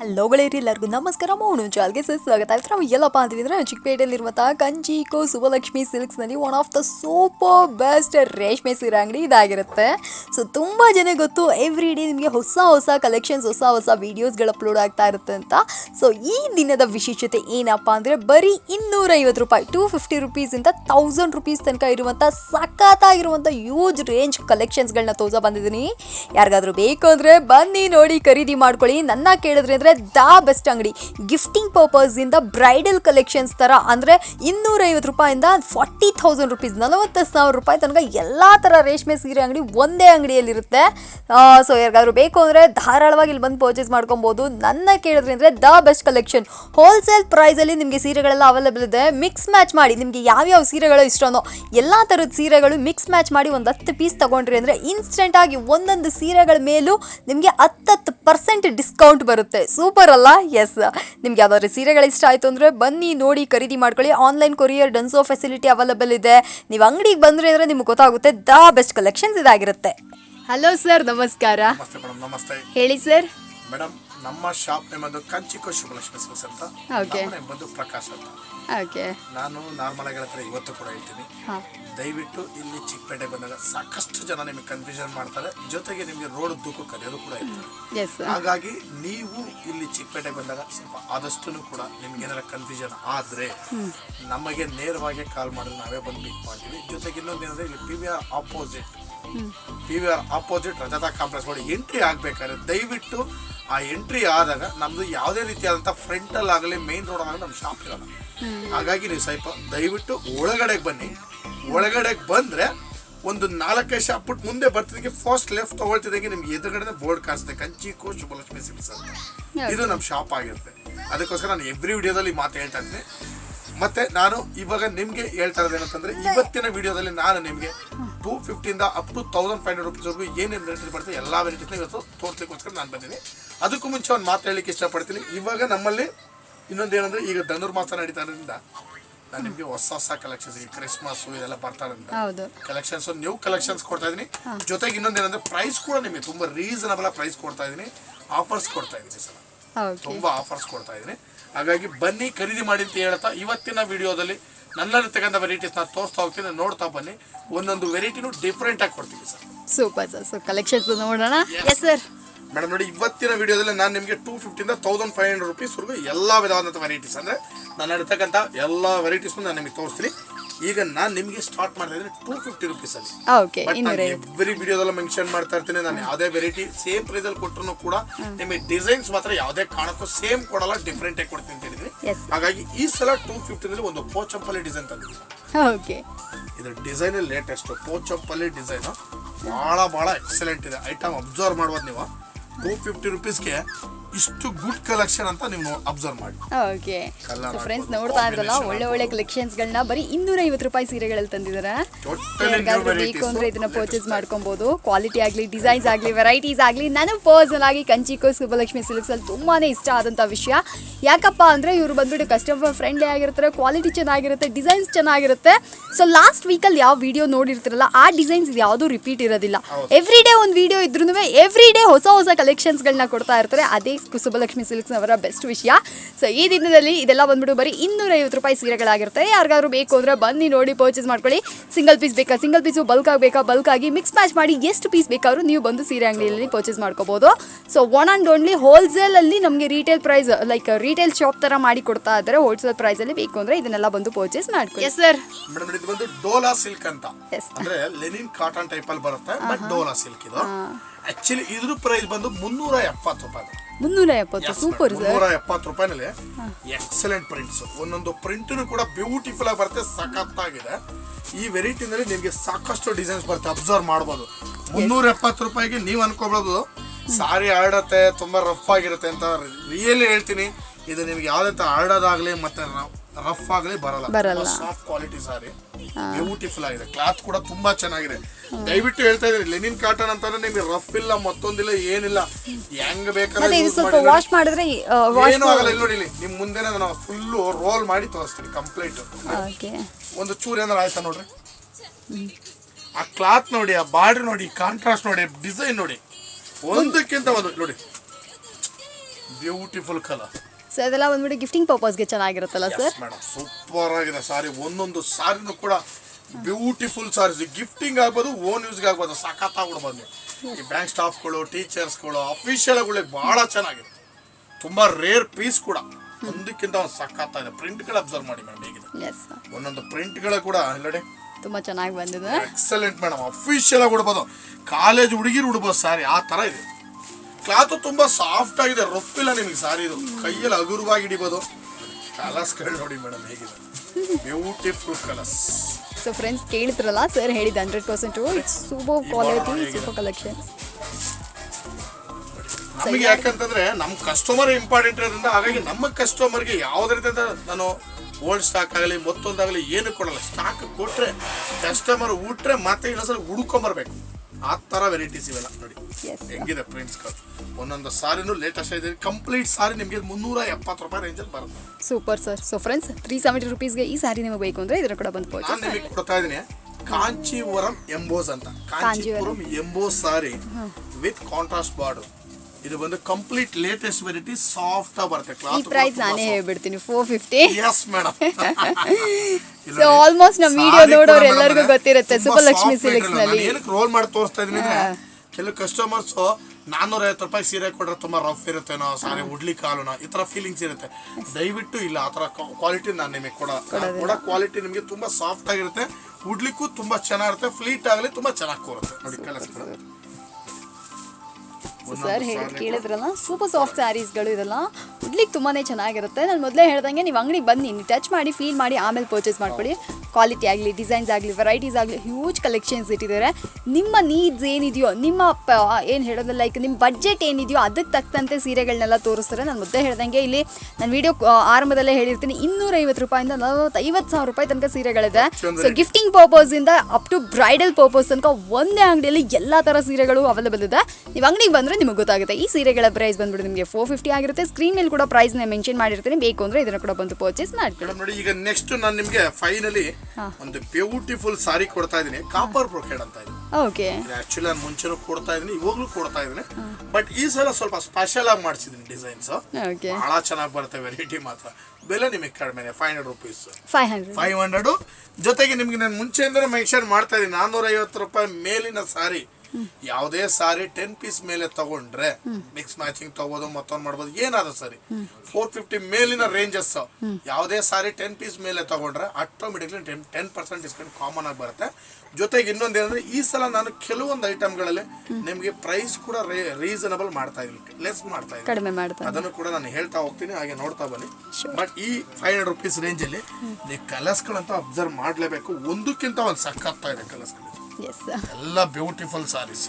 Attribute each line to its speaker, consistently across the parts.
Speaker 1: Hello ಗಳೇರಿ ಎಲ್ಲರಿಗೂ ನಮಸ್ಕಾರ, ಮೌನು ಚಾಲ್ಗೆ ಸ್ವಾಗತ. ಆಯ್ತು ನಾವು ಎಲ್ಲಪ್ಪ ಅಂತೀವಿ ಚಿಕ್ಕಪೇಟೆಯಲ್ಲಿರುವಂತಹ Kanchi Subalakshmi ಸಿಲ್ಕ್ಸ್ನಲ್ಲಿ one of the super best ರೇಷ್ಮೆ ಸೀರೆ ಅಂಗಡಿ ಇದಾಗಿರುತ್ತೆ. ಸೊ ತುಂಬಾ ಜನ ಗೊತ್ತು ಎವ್ರಿ ಡೇ ನಿಮಗೆ ಹೊಸ ಹೊಸ ಕಲೆಕ್ಷನ್ಸ್ ಹೊಸ ಹೊಸ ವೀಡಿಯೋಸ್ಗಳು ಅಪ್ಲೋಡ್ ಆಗ್ತಾ ಇರುತ್ತೆ ಅಂತ. ಸೊ ಈ ದಿನದ ವಿಶೇಷತೆ ಏನಪ್ಪಾ ಅಂದ್ರೆ ಬರೀ ಇನ್ನೂರೈವತ್ತು ರೂಪಾಯಿ ಟೂ ಫಿಫ್ಟಿ ರುಪೀಸಿಂದ ತೌಸಂಡ್ ರುಪೀಸ್ ತನಕ ಇರುವಂಥ ಸಖತ್ತಾಗಿರುವಂಥ ಯೂಜ್ ರೇಂಜ್ ಕಲೆಕ್ಷನ್ಸ್ಗಳನ್ನ ತೋರಿಸ ಬಂದಿದ್ದೀನಿ ಯಾರಿಗಾದ್ರೂ ಬೇಕು ಅಂದರೆ ಬನ್ನಿ ನೋಡಿ, ಖರೀದಿ ಮಾಡ್ಕೊಳ್ಳಿ. ನನ್ನ ಕೇಳಿದ್ರೆ ಅಂದರೆ ದ ಬೆಸ್ಟ್ ಅಂಗಡಿ. ಗಿಫ್ಟಿಂಗ್ ಪರ್ಪಸಿಂದ ಬ್ರೈಡಲ್ ಕಲೆಕ್ಷನ್ಸ್ ಥರ ಅಂದರೆ ಇನ್ನೂರೈವತ್ತು ರೂಪಾಯಿಂದ ಫಾರ್ಟಿ ಥೌಸಂಡ್ ರುಪೀಸ್ ನಲವತ್ತು ಸಾವಿರ ರೂಪಾಯಿ ತನಕ ಎಲ್ಲ ಥರ ರೇಷ್ಮೆ ಸೀರೆ ಅಂಗಡಿ ಒಂದೇ ಅಂಗಡಿಯಲ್ಲಿರುತ್ತೆ. ಸೊ ಯಾರಿಗಾದ್ರೂ ಬೇಕು ಅಂದರೆ ಧಾರಾಳವಾಗಿ ಇಲ್ಲಿ ಬಂದು ಪರ್ಚೇಸ್ ಮಾಡ್ಕೊಬೋದು. ನನ್ನ ಕೇಳಿದ್ರೆ ಅಂದರೆ ದ ಬೆಸ್ಟ್ ಕಲೆಕ್ಷನ್ ಹೋಲ್ಸೇಲ್ ಪ್ರೈಸಲ್ಲಿ ನಿಮಗೆ ಸೀರೆಗಳೆಲ್ಲ ಅವೈಲೇಬಲ್ ಇದೆ. ಮಿಕ್ಸ್ ಮ್ಯಾಚ್ ಮಾಡಿ, ನಿಮಗೆ ಯಾವ್ಯಾವ ಸೀರೆಗಳು ಇಷ್ಟನೋ ಎಲ್ಲ ಥರದ ಸೀರೆಗಳು ಮಿಕ್ಸ್ ಮ್ಯಾಚ್ ಮಾಡಿ ಒಂದು ಹತ್ತು ಪೀಸ್ ತಗೊಂಡ್ರಿ ಅಂದರೆ ಇನ್ಸ್ಟೆಂಟಾಗಿ ಒಂದೊಂದು ಸೀರೆಗಳ ಮೇಲೂ ನಿಮಗೆ ಹತ್ತತ್ತು ಪರ್ಸೆಂಟ್ ಡಿಸ್ಕೌಂಟ್ ಬರುತ್ತೆ. ಸೂಪರ್ ಅಲ್ಲ? ಎಸ್ ನಿಮ್ಗೆ ಯಾವ್ದಾದ್ರು ಸೀರೆಗಳು ಇಷ್ಟ ಆಯಿತು ಅಂದರೆ ಬನ್ನಿ ನೋಡಿ ಖರೀದಿ ಮಾಡ್ಕೊಳ್ಳಿ. Online courier Dunzo facility available ಇದೆ. ನೀವು ಅಂಗಡಿಗೆ ಬಂದರೆ ಅಂದರೆ ನಿಮ್ಗೆ ಗೊತ್ತಾಗುತ್ತೆ. ದ ಬೆಸ್ಟ್ ಕಲೆಕ್ಷನ್ಸ್ ಇದಾಗಿರುತ್ತೆ. ಹಲೋ ಸರ್ ನಮಸ್ಕಾರ.
Speaker 2: ನಮಸ್ತೆ ಮೇಡಮ್ ನಮಸ್ತೆ.
Speaker 1: ಹೇಳಿ ಸರ್
Speaker 2: ಮೇಡಮ್ ನಮ್ಮ ಶಾಪ್ ಎಂಬುದು ಬಂದು ಕಂಚಿಕೋ ಶುಭಲಕ್ಷ್ಮಿ ಸಿಲ್ಕ್ಸ್ ಅಂತ.
Speaker 1: Okay.
Speaker 2: ನಮ್ಮ ನೇಮ್ ಬಂದು ಪ್ರಕಾಶ್ ಅಂತ.
Speaker 1: ಓಕೆ
Speaker 2: ನಾನು ನಾರ್ಮಲ್ ಆಗಿ ಹೇಳ್ತಾರೆ ಇವತ್ತು ಕೂಡ ಹೇಳ್ತೀನಿ.
Speaker 1: ಹಾಂ.
Speaker 2: ದಯವಿಟ್ಟು ಇಲ್ಲಿ ಚಿಕ್ಕಪೇಟೆ ಬಂದಾಗ ಸಾಕಷ್ಟು ಜನ ನಿಮಗೆ ಕನ್ಫ್ಯೂಷನ್ ಮಾಡ್ತಾರೆ. ಜೊತೆಗೆ ನಿಮಗೆ ರೋಡ್ ದೂಕು ಕರೆಯೋದು ಕೂಡ ಇಲ್ಲ
Speaker 1: ಎಸ್
Speaker 2: ಹಾಗಾಗಿ ನೀವು ಇಲ್ಲಿ ಚಿಕ್ಕಪೇಟೆ ಬಂದಾಗ ಸ್ವಲ್ಪ ಆದಷ್ಟು ಕೂಡ ನಿಮ್ಗೆ ಏನಾರ ಕನ್ಫ್ಯೂಷನ್ ಆದ್ರೆ ನಮಗೆ ನೇರವಾಗಿ ಕಾಲ್ ಮಾಡಿದ್ರೆ ನಾವೇ ಬಂದು ಮೀಟ್ ಮಾಡ್ತೀವಿ. ಜೊತೆಗೆ ಇನ್ನೊಂದು ಏನಂದ್ರೆ ಇಲ್ಲಿ P V R opposite P V R opposite Rajata complex ನೋಡಿ ಎಂಟ್ರಿ ಆಗ್ಬೇಕಾದ್ರೆ ದಯವಿಟ್ಟು ಆ ಎಂಟ್ರಿ ಆದಾಗ ನಮ್ದು ಯಾವುದೇ ರೀತಿಯಾದಂಥ ಫ್ರಂಟಲ್ ಆಗಲಿ ಮೇನ್ ರೋಡ್ ಆಗಲಿ ನಮ್ಮ ಶಾಪ್ ಇರಲ್ಲ. ಹಾಗಾಗಿ ನೀವು ಸ್ವಲ್ಪ ದಯವಿಟ್ಟು ಒಳಗಡೆಗೆ ಬನ್ನಿ. ಒಳಗಡೆಗೆ ಬಂದ್ರೆ ಒಂದು ನಾಲ್ಕೈದು ಶಾಪ್ ಬಿಟ್ಟು ಮುಂದೆ ಬರ್ತಿದ್ದಂಗೆ ಫಸ್ಟ್ ಲೆಫ್ಟ್ ತಗೊಳ್ತಿದ್ದಂಗೆ ನಿಮ್ಗೆ ಎದುರುಗಡೆ ಬೋರ್ಡ್ ಕಾಣಿಸುತ್ತೆ. ಕಂಚಿ ಕೋ ಶುಭಲಕ್ಷ್ಮಿ ಸಿಲ್ಸ್ ಅಂತ. ಇದು ನಮ್ಮ ಶಾಪ್ ಆಗಿರುತ್ತೆ. ಅದಕ್ಕೋಸ್ಕರ ನಾನು ಎವ್ರಿ ವಿಡಿಯೋದಲ್ಲಿ ಮಾತು ಹೇಳ್ತಾ ಇದ್ದೀನಿ. ಮತ್ತೆ ನಾನು ಇವಾಗ ನಿಮ್ಗೆ ಹೇಳ್ತಾ ಇರೋದು ಏನಂತಂದ್ರೆ ಇವತ್ತಿನ ವಿಡಿಯೋದಲ್ಲಿ ನಾನು ನಿಮಗೆ two ಫಿಫ್ಟಿಯಿಂದ up to thousand five hundred ರುಪೀಸ್ವರೆಗೂ ಏನೇನು ವೆರೈಟಿ ಬರ್ತದೆ ಎಲ್ಲ ವೆರೈಟೀಸ್ನ ಇವತ್ತು ತೋರಿಸ್ಲಿಕ್ಕೋಸ್ಕರ ನಾನು ಬಂದಿದ್ದೀನಿ. ಅದಕ್ಕೂ ಮುಂಚೆ ಒಂದು ಮಾತು ಹೇಳಲಿಕ್ಕೆ ಇಷ್ಟಪಡ್ತೀನಿ. ಇವಾಗ ನಮ್ಮಲ್ಲಿ ಇನ್ನೊಂದು ಏನಂದ್ರೆ ಈಗ ಧನುರ್ಮಾಸ ನಡೀತಾ ಇರೋದ್ರಿಂದ ನಾನು ನಿಮಗೆ ಹೊಸ ಹೊಸ ಕಲೆಕ್ಷನ್ಸ್ ಈ ಕ್ರಿಸ್ಮಸ್ ಇದೆಲ್ಲ ಬರ್ತಾ ಇರೋದ್ರಿಂದ
Speaker 1: ಹೌದು.
Speaker 2: ಕಲೆಕ್ಷನ್ಸ್ ನ್ಯೂ ಕಲೆಕ್ಷನ್ಸ್ ಕೊಡ್ತಾ ಇದೀನಿ. ಜೊತೆಗೆ ಇನ್ನೊಂದು ಏನಂದ್ರೆ ಪ್ರೈಸ್ ಕೂಡ ನಿಮಗೆ ತುಂಬಾ ರೀಸನಬಲ್ ಪ್ರೈಸ್ ಕೊಡ್ತಾ ಇದೀನಿ. ಆಫರ್ಸ್ ಕೊಡ್ತಾ ಇದೀನಿ ಸರ್
Speaker 1: ಓಕೆ
Speaker 2: ತುಂಬಾ ಆಫರ್ಸ್ ಕೊಡ್ತಾ ಇದೀನಿ. ಹಾಗಾಗಿ ಬನ್ನಿ ಖರೀದಿ ಮಾಡಿ ಅಂತ ಹೇಳ್ತಾ ಇವತ್ತಿನ ವಿಡಿಯೋದಲ್ಲಿ ನನ್ನಲ್ಲಿ ತಗೊಂಡ ವೆರೈಟೀಸ್ನ ತೋರಿಸ್ತಾ ಹೋಗ್ತೀನಿ. ನೋಡ್ತಾ ಬನ್ನಿ. ಒಂದೊಂದು ವೆರೈಟಿನೂ ಡಿಫ್ರೆಂಟ್ ಆಗಿ ಕೊಡ್ತೀನಿ sir.
Speaker 1: Super sir so collections ನೋಡೋಣ. ಎಸ್ ಸರ್
Speaker 2: ಮೇಡಮ್ ನೋಡಿ ಇವತ್ತಿನ ವಿಡಿಯೋದಲ್ಲಿ ನಾನು ನಿಮಗೆ ಟೂ ಫಿಫ್ಟಿಂದ ತೌಸಂಡ್ ಫೈವ್ ಹಂಡ್ರೆಡ್ ರುಪೀಸ್ವರೆಗೂ ಎಲ್ಲ ವಿಧವಾದಂಥ ವೆರೈಟೀಸ್ ಅಂದರೆ ನಾನು ಇರ್ತಕ್ಕಂಥ ಎಲ್ಲ ವೆರೈಟೀಸ್ನು ನಾನು ನಿಮಗೆ ತೋರಿಸ್ತೀನಿ. ಈಗ ನಾನು ನಿಮಗೆ ಸ್ಟಾರ್ಟ್ ಮಾಡ್ತಾ ಇದ್ದೀನಿ ಟೂ ಫಿಫ್ಟಿ ರುಪೀಸಲ್ಲಿ
Speaker 1: ಓಕೆ
Speaker 2: ಎವ್ರಿ ವಿಡಿಯೋದಲ್ಲ ಮೆನ್ಷನ್ ಮಾಡ್ತಾ ಇರ್ತೀನಿ ನಾನು ಯಾವುದೇ ವೆರೈಟಿ ಸೇಮ್ ಪ್ರೈಸ್ ಅಲ್ಲಿ ಕೊಟ್ಟರು ಕೂಡ ನಿಮಗೆ ಡಿಸೈನ್ಸ್ ಮಾತ್ರ ಯಾವುದೇ ಕಾರಣಕ್ಕೂ ಸೇಮ್ ಕೊಡಲ್ಲ ಡಿಫ್ರೆಂಟ್ ಆಗಿ ಕೊಡ್ತೀನಿ ಅಂತ ಹೇಳಿದ್ರಿ ಹಾಗಾಗಿ ಈ ಸಲ ಟೂ ಫಿಫ್ಟಿನಲ್ಲಿ ಒಂದು ಪೋಚಂಪಲ್ಲಿ ಡಿಸೈನ್ ತಂದಿದ್ದೀನಿ.
Speaker 1: ಓಕೆ
Speaker 2: ಇದು ಡಿಸೈನ್ ಲೇಟೆಸ್ಟ್ ಪೋಚಂಪಲ್ಲಿ ಡಿಸೈನ್ ಬಹಳ ಬಹಳ ಎಕ್ಸಲೆಂಟ್ ಇದೆ. ಐಟಮ್ ಅಬ್ಸರ್ವ್ ಮಾಡ್ಬೋದು ನೀವು. ಟೂ ಫಿಫ್ಟಿ ರುಪೀಸ್ಗೆ ಇಷ್ಟು ಗುಡ್ ಕಲೆಕ್ಷನ್ ಅಂತ ನೀವು ಅಬ್ಸರ್ವ್ ಮಾಡಿ.
Speaker 1: ಓಕೆ. ಸೊ ಫ್ರೆಂಡ್ಸ್ ನೋಡ್ತಾ ಇದ್ರಲ್ಲ ಒಳ್ಳೆ ಒಳ್ಳೆ ಕಲೆಕ್ಷನ್ಸ್ ಗಳನ್ನ ಬರೀ ಇನ್ನೂರೈವತ್ತು ರೂಪಾಯಿ ಸೀರೆಗಳಲ್ಲಿ ತಂದಿದ್ದಾರೆ ಯಾರಿಗಾದ್ರೂ ಬೇಕು ಅಂದ್ರೆ ಇದನ್ನ ಪರ್ಚೇಸ್ ಮಾಡ್ಕೊಬಹುದು ಕ್ವಾಲಿಟಿ ಆಗಲಿ ಡಿಸೈನ್ಸ್ ಆಗಲಿ ವೆರೈಟೀಸ್ ಆಗಲಿ ನನಗೆ ಪರ್ಸನಲ್ ಆಗಿ ಕಂಚಿಕೋ ಸುಬ್ಬಲಕ್ಷ್ಮಿ ಸಿಲ್ಕ್ಸ್ ಅಲ್ಲಿ ತುಂಬಾನೇ ಇಷ್ಟ ಆದಂತ ವಿಷಯ. ಯಾಕಪ್ಪ ಅಂದ್ರೆ ಇವರು ಬಂದ್ಬಿಟ್ಟು ಕಸ್ಟಮರ್ ಫ್ರೆಂಡ್ಲಿ ಆಗಿರ್ತಾರೆ ಕ್ವಾಲಿಟಿ ಚೆನ್ನಾಗಿರುತ್ತೆ ಡಿಸೈನ್ಸ್ ಚೆನ್ನಾಗಿರುತ್ತೆ. ಸೊ ಲಾಸ್ಟ್ ವೀಕ್ ಅಲ್ಲಿ ಯಾವ ವಿಡಿಯೋ ನೋಡಿರ್ತಿರಲ್ಲ ಆ ಡಿಸೈನ್ಸ್ ಯಾವುದು ರಿಪೀಟ್ ಇರೋದಿಲ್ಲ. ಎವ್ರಿ ಡೇ ಒಂದು ವಿಡಿಯೋ ಇದ್ರೂ ಎವ್ರಿ ಡೇ ಹೊಸ ಹೊಸ ಕಲೆಕ್ಷನ್ಸ್ಗಳನ್ನ ಕೊಡ್ತಾ ಇರ್ತಾರೆ. ಅದೇ ಸುಬ್ಬಲಕ್ಷ್ಮಿ ಸಿಲ್ಕ್ಸ್ ಅವರ ಬೆಸ್ಟ್ ವಿಷಯ ಸೊ ಈ ದಿನದಲ್ಲಿ ಇದೆಲ್ಲ ಬಂದ್ಬಿಟ್ಟು ಬರೀ ಇನ್ನೂರೈವತ್ತು ರೂಪಾಯಿ ಸೀರೆಗಳಾಗಿರುತ್ತೆ. ಯಾರಿಗಾದ್ರೂ ಬೇಕು ಅಂದರೆ ಬನ್ನಿ ನೋಡಿ ಪರ್ಚೇಸ್ ಮಾಡ್ಕೊಳ್ಳಿ. ಸಿಂಗಲ್ ಪೀಸ್ ಬೇಕಾ? ಸಿಂಗಲ್ ಪೀಸು ಬಲ್ಕ್ ಆಗಬೇಕಾ ಬಲ್ಕ್ ಆಗಿ ಮಿಕ್ಸ್ ಮ್ಯಾಚ್ ಮಾಡಿ ಎಷ್ಟು ಪೀಸ್ ಬೇಕಾದ್ರು ನೀವು ಬಂದು ಸೀರೆ ಅಂಗಡಿಯಲ್ಲಿ ಪರ್ಚೇಸ್ ಮಾಡ್ಕೋಬೋದು. ಸೊ ಒನ್ ಆ್ಯಂಡ್ ಓನ್ಲಿ ಹೋಲ್ಸೇಲಲ್ಲಿ ನಮಗೆ retail price like retail shop ಥರ ಮಾಡಿ ಕೊಡ್ತಾ ಇದ್ದಾರೆ. ಹೋಲ್ಸೇಲ್ ಪ್ರೈಸಲ್ಲಿ ಬೇಕು ಅಂದರೆ ಇದನ್ನೆಲ್ಲ ಬಂದು ಪರ್ಚೇಸ್ ಮಾಡ್ಕೊಳ್ಳಿ. ಎಸ್ ಸರ್
Speaker 2: ಮೇಡಮ್ ಇದು ಬಂದು ಡೋಲಾ ಸಿಲ್ಕ್ ಅಂತ.
Speaker 1: ಅಂದರೆ
Speaker 2: ಅಂದ್ರೆ ಲೆನಿನ್ ಕಾಟನ್ ಟೈಪ್ ಅಲ್ಲಿ ಬರುತ್ತೆ ಬಟ್ ಡೋಲಾ ಸಿಲ್ಕ್ ಇದು. ಆಕ್ಚುಲಿ ಇದ್ರ ಪ್ರೈಸ್ ಬಂದು ಮುನ್ನೂರ ಎಪ್ಪತ್ತು ರೂಪಾಯಿ
Speaker 1: ಮುನ್ನೂರ ಎಪ್ಪತ್ತು ಸೂಪರ್ ಸರ್
Speaker 2: ಮುನ್ನೂರ ಎಪ್ಪತ್ತು ರೂಪಾಯಿನಲ್ಲಿ ಎಕ್ಸಲೆಂಟ್ ಪ್ರಿಂಟ್ಸ್ ಒಂದೊಂದು ಪ್ರಿಂಟ್ ಕೂಡ ಬ್ಯೂಟಿಫುಲ್ ಆಗಿ ಬರುತ್ತೆ ಸಖತ್ತಾಗಿದೆ. ಈ ವೆರೈಟಿನಲ್ಲಿ ನಿಮಗೆ ಸಾಕಷ್ಟು ಡಿಸೈನ್ಸ್ ಬರುತ್ತೆ ಅಬ್ಸರ್ವ್ ಮಾಡ್ಬೋದು. ಮುನ್ನೂರ ಎಪ್ಪತ್ತು ರೂಪಾಯಿಗೆ ನೀವು ಅನ್ಕೋಬಹುದು ಸಾರಿ ಹರಡತ್ತೆ ತುಂಬಾ ರಫ್ ಆಗಿರುತ್ತೆ ಅಂತ ರಿಯಲಿ ಹೇಳ್ತೀನಿ. ಇದು ನಿಮ್ಗೆ ಯಾವ್ದೇ ಹರಡೋದಾಗ್ಲಿ ಮತ್ತೆ ರಫ್ ಆಗಲಿ ಬರಲ್ಲ.
Speaker 1: ಬರಲ್ಲ.
Speaker 2: ಸಾಫ್ಟ್ ಕ್ವಾಲಿಟಿ ಸಾರಿ ಬ್ಯೂಟಿಫುಲ್ ಆಗಿದೆ. ಕ್ಲಾತ್ ಕೂಡ ತುಂಬಾ ಚೆನ್ನಾಗಿದೆ. ದಯವಿಟ್ಟು ಹೇಳ್ತಾ ಇದ್ದೀನಿ ಲೆನಿನ್ ಕಾಟನ್ ಅಂತಂದ್ರೆ ನಿಮ್ಗೆ ರಫ್ ಇಲ್ಲ ಮತ್ತೊಂದಿಲ್ಲ ಏನಿಲ್ಲ. ಹೆಂಗ್ ಬೇಕಾದ್ರೆ
Speaker 1: ಮತ್ತೆ ಇದು
Speaker 2: use
Speaker 1: ಸ್ವಲ್ಪ
Speaker 2: ಮಾಡಿದ್ರೆ-
Speaker 1: ವಾಶ್ ಮಾಡಿದ್ರೆ ವಾಶ್
Speaker 2: ಏನು ಆಗಲ್ಲ. ಇಲ್ಲಿ ನೋಡಿ ಇಲ್ಲಿ ನಿಮ್ ಮುಂದೆ ನಾನು ಫುಲ್ಲು ರೋಲ್ ಮಾಡಿ ತೋರಿಸ್ತೀನಿ ಕಂಪ್ಲೀಟ್
Speaker 1: ಓಕೆ
Speaker 2: ಒಂದು ಚೂರು ಏನಾರ ಆಯ್ತಾ ನೋಡ್ರಿ? ಆ ಕ್ಲಾತ್ ನೋಡಿ ಆ ಬಾರ್ಡರ್ ನೋಡಿ ಕಾಂಟ್ರಾಸ್ಟ್ ನೋಡಿ ಡಿಸೈನ್ ನೋಡಿ. ಒಂದಕ್ಕಿಂತ ಒಂದು ನೋಡಿ. ಬ್ಯೂಟಿಫುಲ್ ಕಲರ್
Speaker 1: ಸೊ ಅದೆಲ್ಲ ಬಂದ್ಬಿಟ್ಟು ಗಿಫ್ಟಿಂಗ್ ಪರ್ಪಸ್ಗೆ ಚೆನ್ನಾಗಿರುತ್ತಲ್ಲ ಸರ್
Speaker 2: ಮೇಡಮ್ ಸೂಪರ್ ಆಗಿದೆ ಸಾರಿ ಒಂದೊಂದು ಸಾರಿನೂ ಕೂಡ ಬ್ಯೂಟಿಫುಲ್ ಸಾರೀಸ್ ಗಿಫ್ಟಿಂಗ್ ಆಗ್ಬೋದು ಓನ್ ಯೂಸ್ಗೆ ಆಗ್ಬೋದು. ಸಖತ್ತಾಗ್ಬಿಡ್ಬೋದು ಬಂದು ಈ ಬ್ಯಾಂಕ್ ಸ್ಟಾಫ್ಗಳು ಟೀಚರ್ಸ್ಗಳು ಅಫಿಷಿಯಲ್ಗಳಿಗೆ ಭಾಳ ಚೆನ್ನಾಗಿದೆ. ತುಂಬ ರೇರ್ ಪೀಸ್ ಕೂಡ. ಒಂದಕ್ಕಿಂತ ಒಂದು ಸಖತ್ತಾಗಿದೆ. ಪ್ರಿಂಟ್ಗಳು ಅಬ್ಸರ್ವ್ ಮಾಡಿ ಮೇಡಮ್ ಹೇಗಿದೆ?
Speaker 1: ಎಸ್
Speaker 2: ಒಂದೊಂದು ಪ್ರಿಂಟ್ಗಳು ಕೂಡ ಎಲ್ಲಡೆ
Speaker 1: ತುಂಬ ಚೆನ್ನಾಗಿ ಬಂದಿದೆ.
Speaker 2: ಎಕ್ಸಲೆಂಟ್ ಮೇಡಮ್ ಅಫಿಷಿಯಲ್ ಆಗಿ ಉಡ್ಬೋದು. ಕಾಲೇಜ್ ಹುಡುಗಿರು ಉಡ್ಬೋದು ಸಾರಿ ಆ ಥರ ಇದೆ. ಕ್ಲಾತ್ ತುಂಬಾ ಸಾಫ್ಟ್ ಆಗಿದೆ ರೊಪ್ಪಿಲ್ಲ ನಿಮಗೆ ಸಾರಿ ಇದು. ಕೈಯಲ್ಲಿ ಹಗುರವಾಗಿ ಹಿಡಿಬೋದು. ಕಲರ್ಸ್ಗಳು ನೋಡಿ ಮೇಡಮ್ ಹೇಗಿದೆ. ಬ್ಯೂಟಿಫುಲ್ ಕಲರ್ಸ್
Speaker 1: ಸೊ ಫ್ರೆಂಡ್ಸ್ ಕೇಳಿದ್ರಲ್ಲ ಸರ್ ಹೇಳಿದ hundred percent it's super quality? Super collection
Speaker 2: ನಮಗೆ ಯಾಕಂತಂದ್ರೆ ನಮ್ಮ ಕಸ್ಟಮರ್ ಇಂಪಾರ್ಟೆಂಟ್ ಇರೋದ್ರಿಂದ ಹಾಗಾಗಿ ನಮ್ಮ ಕಸ್ಟಮರ್ಗೆ ಯಾವುದೇ ರೀತಿ ನಾನು ಓಲ್ಡ್ ಸ್ಟಾಕ್ ಆಗಲಿ ಮತ್ತೊಂದಾಗಲಿ ಏನು ಕೊಡಲ್ಲ. ಸ್ಟಾಕ್ ಕೊಟ್ಟರೆ ಕಸ್ಟಮರ್ ಊಟ್ರೆ ಮತ್ತೆ ಇನ್ನೊಂದ್ಸಲ ಹುಡ್ಕೊಂಬರ್ಬೇಕು. ಆ ಥರ ವೆರೈಟೀಸ್ ಇವೆಲ್ಲ ನೋಡಿ. ಹೆಂಗಿದೆ ಪ್ರಿಂಟ್ಸ್ ಕಾರ್ಡ್ ಒಂದೊಂದು ಸಾರಿನೂ ಲೇಟೆಸ್ಟ್ ಇದೆ ಕಂಪ್ಲೀಟ್ ಸಾರಿ ನಿಮಗೆ ಮುನ್ನೂರ ಎಪ್ಪತ್ತು ರೂಪಾಯಿ ರೇಂಜಲ್ಲಿ ಬರುತ್ತೆ.
Speaker 1: Super sir so friends three seventy ರುಪೀಸ್ಗೆ ಈ ಸಾರಿ ನಿಮಗೆ ಬೇಕು ಅಂದರೆ ಇದರ ಕೂಡ ಬಂದು
Speaker 2: ನಾನು ನಿಮಗೆ ಕೊಡ್ತಾ ಇದ್ದೀನಿ. ಕಾಂಚೀವರಂ ಎಂಬೋಸ್ ಅಂತ. Kanchipuram emboss sari with contrast border ಇದು ಬಂದು ಕಂಪ್ಲೀಟ್ ಲೇಟೆಸ್ಟ್ ವೆರೈಟಿ ಸಾಫ್ಟ್ ಆಗಿ ಬರುತ್ತೆ.
Speaker 1: ಈ ಪ್ರೈಸ್ ನಾನೇ ಹೇಳ್ಬಿಡ್ತೀನಿ four fifty
Speaker 2: yes madam
Speaker 1: so almost ನಮ್ಮ ವಿಡಿಯೋ ನೋಡೋರು ಎಲ್ಲರಿಗೂ ಗೊತ್ತಿರುತ್ತೆ. ಸುಬ್ಬಲಕ್ಷ್ಮಿ ಸಿಲ್ಕ್ಸ್ನಲ್ಲಿ.
Speaker 2: ಏನಕ್ಕೆ ರೋಲ್ ಮಾಡಿ ತೋರಿಸ್ತಾ ಇದೀನಿ ಅಂದ್ರೆ ಕೆಲವು ಕಸ್ಟಮರ್ಸ್ ನಾನ್ನೂರ ಐವತ್ತು ರೂಪಾಯಿ ಸೀರೆ ಕೊಟ್ರೆ ತುಂಬಾ ರಫ್ ಇರುತ್ತೇನೋ ಸಾರಿ ಉಡ್ಲಿ ಕಾಲುನ ಈ ತರ ಫೀಲಿಂಗ್ಸ್ ಇರುತ್ತೆ. ದಯವಿಟ್ಟು ಇಲ್ಲ ಆ ತರ ಕ್ವಾಲಿಟಿ ನಾನು ನಿಮಗೆ ಕೊಡ ಕೊಡೋ ಕ್ವಾಲಿಟಿ ನಿಮಗೆ ತುಂಬಾ ಸಾಫ್ಟ್ ಆಗಿರುತ್ತೆ. ಉಡ್ಲಿಕ್ಕೂ ತುಂಬಾ ಚೆನ್ನಾಗಿರುತ್ತೆ. ಫ್ಲೀಟ್ ಆಗಲಿ ತುಂಬಾ ಚೆನ್ನಾಗಿ ಕೂರುತ್ತೆ. ನೋಡಿ ಕೆಲಸ
Speaker 1: ಸರ್ ಹೇಳಿ ಕೇಳಿದ್ರಲ್ಲ ಸೂಪರ್ ಸಾಫ್ಟ್ ಸ್ಯಾರೀಸ್ಗಳು ಇದೆಲ್ಲ ಉಡ್ಲಿಕ್ಕೆ ತುಂಬಾ ಚೆನ್ನಾಗಿರುತ್ತೆ. ನಾನು ಮೊದಲೇ ಹೇಳ್ದಂಗೆ ನೀವು ಅಂಗಡಿಗೆ ಬನ್ನಿ ನೀವು ಟಚ್ ಮಾಡಿ ಫೀಲ್ ಮಾಡಿ ಆಮೇಲೆ ಪರ್ಚೇಸ್ ಮಾಡ್ಕೊಳ್ಳಿ ಕ್ವಾಲಿಟಿ ಆಗಲಿ ಡಿಸೈನ್ಸ್ ಆಗಲಿ ವೆರೈಟೀಸ್ ಆಗಲಿ ಹ್ಯೂಜ್ ಕಲೆಕ್ಷನ್ಸ್ ಇಟ್ಟಿದ್ದಾರೆ. ನಿಮ್ಮ ನೀಡ್ಸ್ ಏನಿದೆಯೋ ನಿಮ್ಮ ಏನು ಹೇಳೋದು ಲೈಕ್ ನಿಮ್ಮ ಬಜೆಟ್ ಏನಿದೆಯೋ ಅದಕ್ಕೆ ತಕ್ಕಂತೆ ಸೀರೆಗಳನ್ನೆಲ್ಲ ತೋರಿಸ್ತಾರೆ. ನಾನು ಮೊದಲೇ ಹೇಳ್ದಂಗೆ ಇಲ್ಲಿ ನಾನು ವಿಡಿಯೋ ಆರಂಭದಲ್ಲೇ ಹೇಳಿರ್ತೀನಿ ಇನ್ನೂರೈವತ್ತು ರೂಪಾಯಿಂದ ನಲವತ್ತೈವತ್ತು ಸಾವಿರ ರೂಪಾಯಿ ತನಕ ಸೀರೆಗಳಿದೆ. ಸೊ ಗಿಫ್ಟಿಂಗ್ ಪರ್ಪಸ್ ಇಂದ ಅಪ್ ಟು ಬ್ರೈಡಲ್ ಪರ್ಪಸ್ ತನಕ ಒಂದೇ ಅಂಗಡಿಯಲ್ಲಿ ಎಲ್ಲ ಥರ ಸೀರೆಗಳು ಅವೈಲೇಬಲ್ ಇದೆ. ನೀವು ಅಂಗಡಿಗೆ ಬಂದರೆ ನಿಮಗೆ ಗೊತ್ತಾಗುತ್ತೆ. ಈ ಸೀರೆಗಳ ಪ್ರೈಸ್ ಬಂದ್ಬಿಟ್ಟು ನಿಮಗೆ ಫೋರ್ ಫಿಫ್ಟಿ ಆಗಿರುತ್ತೆ. ಸ್ಕ್ರೀನ್ ಮೇಲೆ ಕೂಡ ಪ್ರೈಸ್ನ ಮೆನ್ಷನ್ ಮಾಡಿರ್ತೀನಿ. ಬೇಕು ಅಂದರೆ ಇದನ್ನು ಕೂಡ ಬಂದು ಪರ್ಚೇಸ್ ಮಾಡ್ಕೊಳ್ಳಿ.
Speaker 2: ನೋಡಿ ಈಗ ನೆಕ್ಸ್ಟ್ ನಾನು ನಿಮಗೆ ಫೈನಲಿ ಒಂದು ಬ್ಯೂಟಿಫುಲ್ ಸಾರಿ ಕೊಡ್ತಾ ಇದೀನಿ ಕಾಪರ್ ಬ್ರೋಕೆಡ್ ಅಂತ ಇದೆ.
Speaker 1: ಓಕೆ
Speaker 2: ಆಕ್ಚುಲಿ ನಾನು ಮುಂಚೆನೂ ಕೊಡ್ತಾ ಇದೀನಿ ಇವಾಗಲೂ ಕೊಡ್ತಾ ಇದೀನಿ ಬಟ್ ಈ ಸಲ ಸ್ವಲ್ಪ ಸ್ಪೆಷಲ್ ಆಗಿ ಮಾಡಿಸಿದೀನಿ ಡಿಸೈನ್ಸ್ ಬಹಳ ಚೆನ್ನಾಗಿ ಬರುತ್ತೆ ವೆರೈಟಿ ಮಾತ್ರ. ಬೆಲೆ ನಿಮಗೆ ಕಡಿಮೆ five hundred rupees
Speaker 1: five hundred
Speaker 2: five hundred ಜೊತೆಗೆ ನಿಮ್ಗೆ ನಾನು ಮುಂಚೆ ಅಂದ್ರೆ ಮೆನ್ಷನ್ ಮಾಡ್ತಾ ಇದೀನಿ ನಾನ್ನೂರ ಐವತ್ತು ರೂಪಾಯಿ ಮೇಲಿನ ಸಾರಿ ಯಾವುದೇ ಸಾರಿ ಟೆನ್ ಪೀಸ್ ಮೇಲೆ ತಗೊಂಡ್ರೆ ಮಿಕ್ಸ್ ಮ್ಯಾಚಿಂಗ್ ತಗೋದು ಮತ್ತೊಂದು ಮಾಡ್ಬೋದು ಏನಾದ್ರು ಸರಿ. ಫೋರ್ ಫಿಫ್ಟಿ ಮೇಲಿನ ರೇಂಜಸ್ ಯಾವುದೇ ಸಾರಿ ಟೆನ್ ಪೀಸ್ ಮೇಲೆ ತಗೊಂಡ್ರೆ automatically ten ten percent discount common ಆಗಿ ಬರುತ್ತೆ. ಜೊತೆಗೆ ಇನ್ನೊಂದು ಏನಂದ್ರೆ ಈ ಸಲ ನಾನು ಕೆಲವೊಂದು ಐಟಮ್ಗಳಲ್ಲಿ ನಿಮಗೆ ಪ್ರೈಸ್ ಕೂಡ ರೀಸನಬಲ್ ಮಾಡ್ತಾ ಇದ್ದೀನಿ ಲೆಸ್ ಮಾಡ್ತಾ ಇದ್ದೀನಿ. ಅದನ್ನು ಕೂಡ ನಾನು ಹೇಳ್ತಾ ಹೋಗ್ತೀನಿ ಹಾಗೆ ನೋಡ್ತಾ ಬನ್ನಿ. ಬಟ್ ಈ ಫೈವ್ ಹಂಡ್ರೆಡ್ ರುಪೀಸ್ ರೇಂಜಲ್ಲಿ ನೀವು ಕಲರ್ಸ್ಗಳಂತ ಅಬ್ಸರ್ವ್ ಮಾಡಲೇಬೇಕು. ಒಂದಕ್ಕಿಂತ ಒಂದು ಇದೆ ಕಲರ್ಸ್ಗಳು. ಎಲ್ಲ ಬ್ಯೂಟಿಫುಲ್ ಸಾರೀಸ್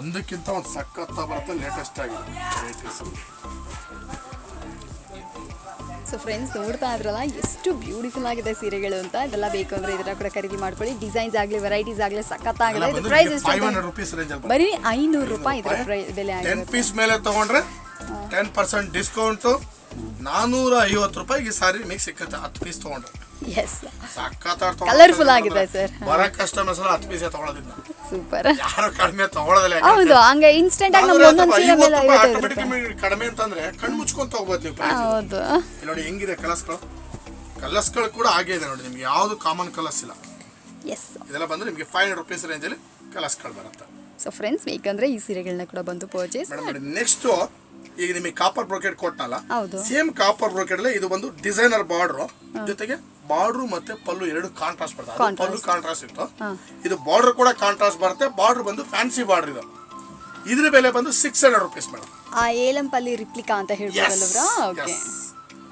Speaker 2: ಒಂದಕ್ಕಿಂತ ಒಂದು ಸಖತ್ತ ಬರುತ್ತೆ ಲೇಟೆಸ್ಟ್ ಆಗಿದೆ. ವೆರೈಟೀಸ್
Speaker 1: ಸೊ ಫ್ರೆಂಡ್ಸ್ ನೋಡ್ತಾ ಇದ್ರಲ್ಲ ಎಷ್ಟು ಬ್ಯೂಟಿಫುಲ್ ಆಗಿದೆ ಸೀರೆಗಳು ಅಂತ. ಇದೆಲ್ಲ ಬೇಕು ಅಂದ್ರೆ ಇದನ್ನ ಕೂಡ ಖರೀದಿ ಮಾಡ್ಕೊಳ್ಳಿ. ಡಿಸೈನ್ಸ್ ಆಗಲಿ ವೆರೈಟೀಸ್ ಆಗಲಿ ಸಖತ್ತಾಗಿದೆ ಇದು ಪ್ರೈಸ್ ಎಷ್ಟು ಬರೀ ಐನೂರು ರೂಪಾಯಿ ಇದರ ಬೆಲೆ ಆಗಿದೆ.
Speaker 2: ಟೆನ್
Speaker 1: ಆಗಿದೆ
Speaker 2: ಪೀಸ್ ಮೇಲೆ ತಗೊಂಡ್ರೆ ಟೆನ್ ಪರ್ಸೆಂಟ್ ಡಿಸ್ಕೌಂಟು ನಾನೂರ ಐವತ್ತು ರೂಪಾಯಿಗೆ ಈ ಸಾರಿ ಮಿಕ್ಸ್ ಸಿಕ್ಕತ್ತೆ. ಹತ್ತು ಪೀಸ್ ತಗೊಂಡ್ರೆ.
Speaker 1: ಎಸ್
Speaker 2: ಸಖತ್ತಾಗಿ
Speaker 1: ಕಲರ್ಫುಲ್ ಆಗಿದೆ ಸರ್.
Speaker 2: ಬರೋ ಕಸ್ಟಮರ್ಸ್ ಎಲ್ಲ ಹತ್ತು ಪೀಸೇ ತಗೊಳ್ಳೋದಿಲ್ಲ
Speaker 1: ಸೂಪರ್
Speaker 2: ಯಾರು ಕಡಿಮೆ ತಗೊಳ್ಳೋದಿಲ್ಲ
Speaker 1: ಹೌದು ಹಂಗೆ ಇನ್ಸ್ಟೆಂಟ್ ಆಗಿ ನಮ್ಗೆ ಒಂದೊಂದು ಸೀರೆ ಮೇಲೆ ಐವತ್ತೈದು ರೂಪಾಯಿ
Speaker 2: ಕಡಿಮೆ ಅಂತಂದ್ರೆ ಕಣ್ಣು ಮುಚ್ಕೊಂತ ಹೋಗ್ಬೋದು ನೀವು
Speaker 1: ಹೌದು.
Speaker 2: ನೋಡಿ ಹೆಂಗಿದೆ ಕಲರ್ಸ್ಗಳು ಕಲರ್ಸ್ಗಳು ಕೂಡ ಹಾಗೆ ಇದೆ ನೋಡಿ ನಿಮ್ಗೆ ಯಾವುದು ಕಾಮನ್ ಕಲರ್ಸ್ ಇಲ್ಲ.
Speaker 1: ಎಸ್
Speaker 2: ಇದೆಲ್ಲ ಬಂದ್ರೆ ನಿಮಗೆ ಫೈವ್ ಹಂಡ್ರೆಡ್ ರುಪೀಸ್ ರೇಂಜಲ್ಲಿ ಕಲರ್ಸ್ಗಳು ಬರುತ್ತೆ.
Speaker 1: ಸೊ ಫ್ರೆಂಡ್ಸ್ ಬೇಕಂದ್ರೆ ಈ ಸೀರೆಗಳನ್ನ ಕೂಡ ಬಂದು ಪರ್ಚೇಸ್
Speaker 2: ಮಾಡಿ. ನೆಕ್ಸ್ಟ್ ಈಗ ನಿಮಗೆ ಕಾಪರ್ ಬ್ರೋಕೆಟ್ ಕೊಟ್ಟಲ್ಲ
Speaker 1: ಹೌದು.
Speaker 2: ಸೇಮ್ ಕಾಪರ್ ಬ್ರೋಕೆಟ್ ಇದು ಬಂದು ಡಿಸೈನರ್ ಬಾರ್ಡರ್ ಜೊತೆಗೆ ಬಾರ್ಡ್ರು ಮತ್ತೆ ಪಲ್ಲು ಎರಡು ಕಾಂಟ್ರಾಸ್ಟ್ ಬರುತ್ತೆ ಅದು ಪಲ್ಲು ಕಾಂಟ್ರಾಸ್ಟ್ ಇತ್ತು. ಇದು ಬಾರ್ಡರ್ ಕೂಡ ಕಾಂಟ್ರಾಸ್ಟ್ ಬರುತ್ತೆ. ಬಾರ್ಡರ್ ಬಂದು ಫ್ಯಾನ್ಸಿ ಬಾರ್ಡರ್ ಇದು. ಇದ್ರ ಬೆಲೆ ಬಂದು ಸಿಕ್ಸ್ ಹಂಡ್ರೆಡ್ ರುಪೀಸ್ ಮೇಡಮ್.
Speaker 1: ಆ ಏಲಂಪಲ್ಲಿ ರಿಪ್ಲಿಕಾ ಅಂತ ಹೇಳ್ಬೋದಲ್ವ್ರಾ ಓಕೆ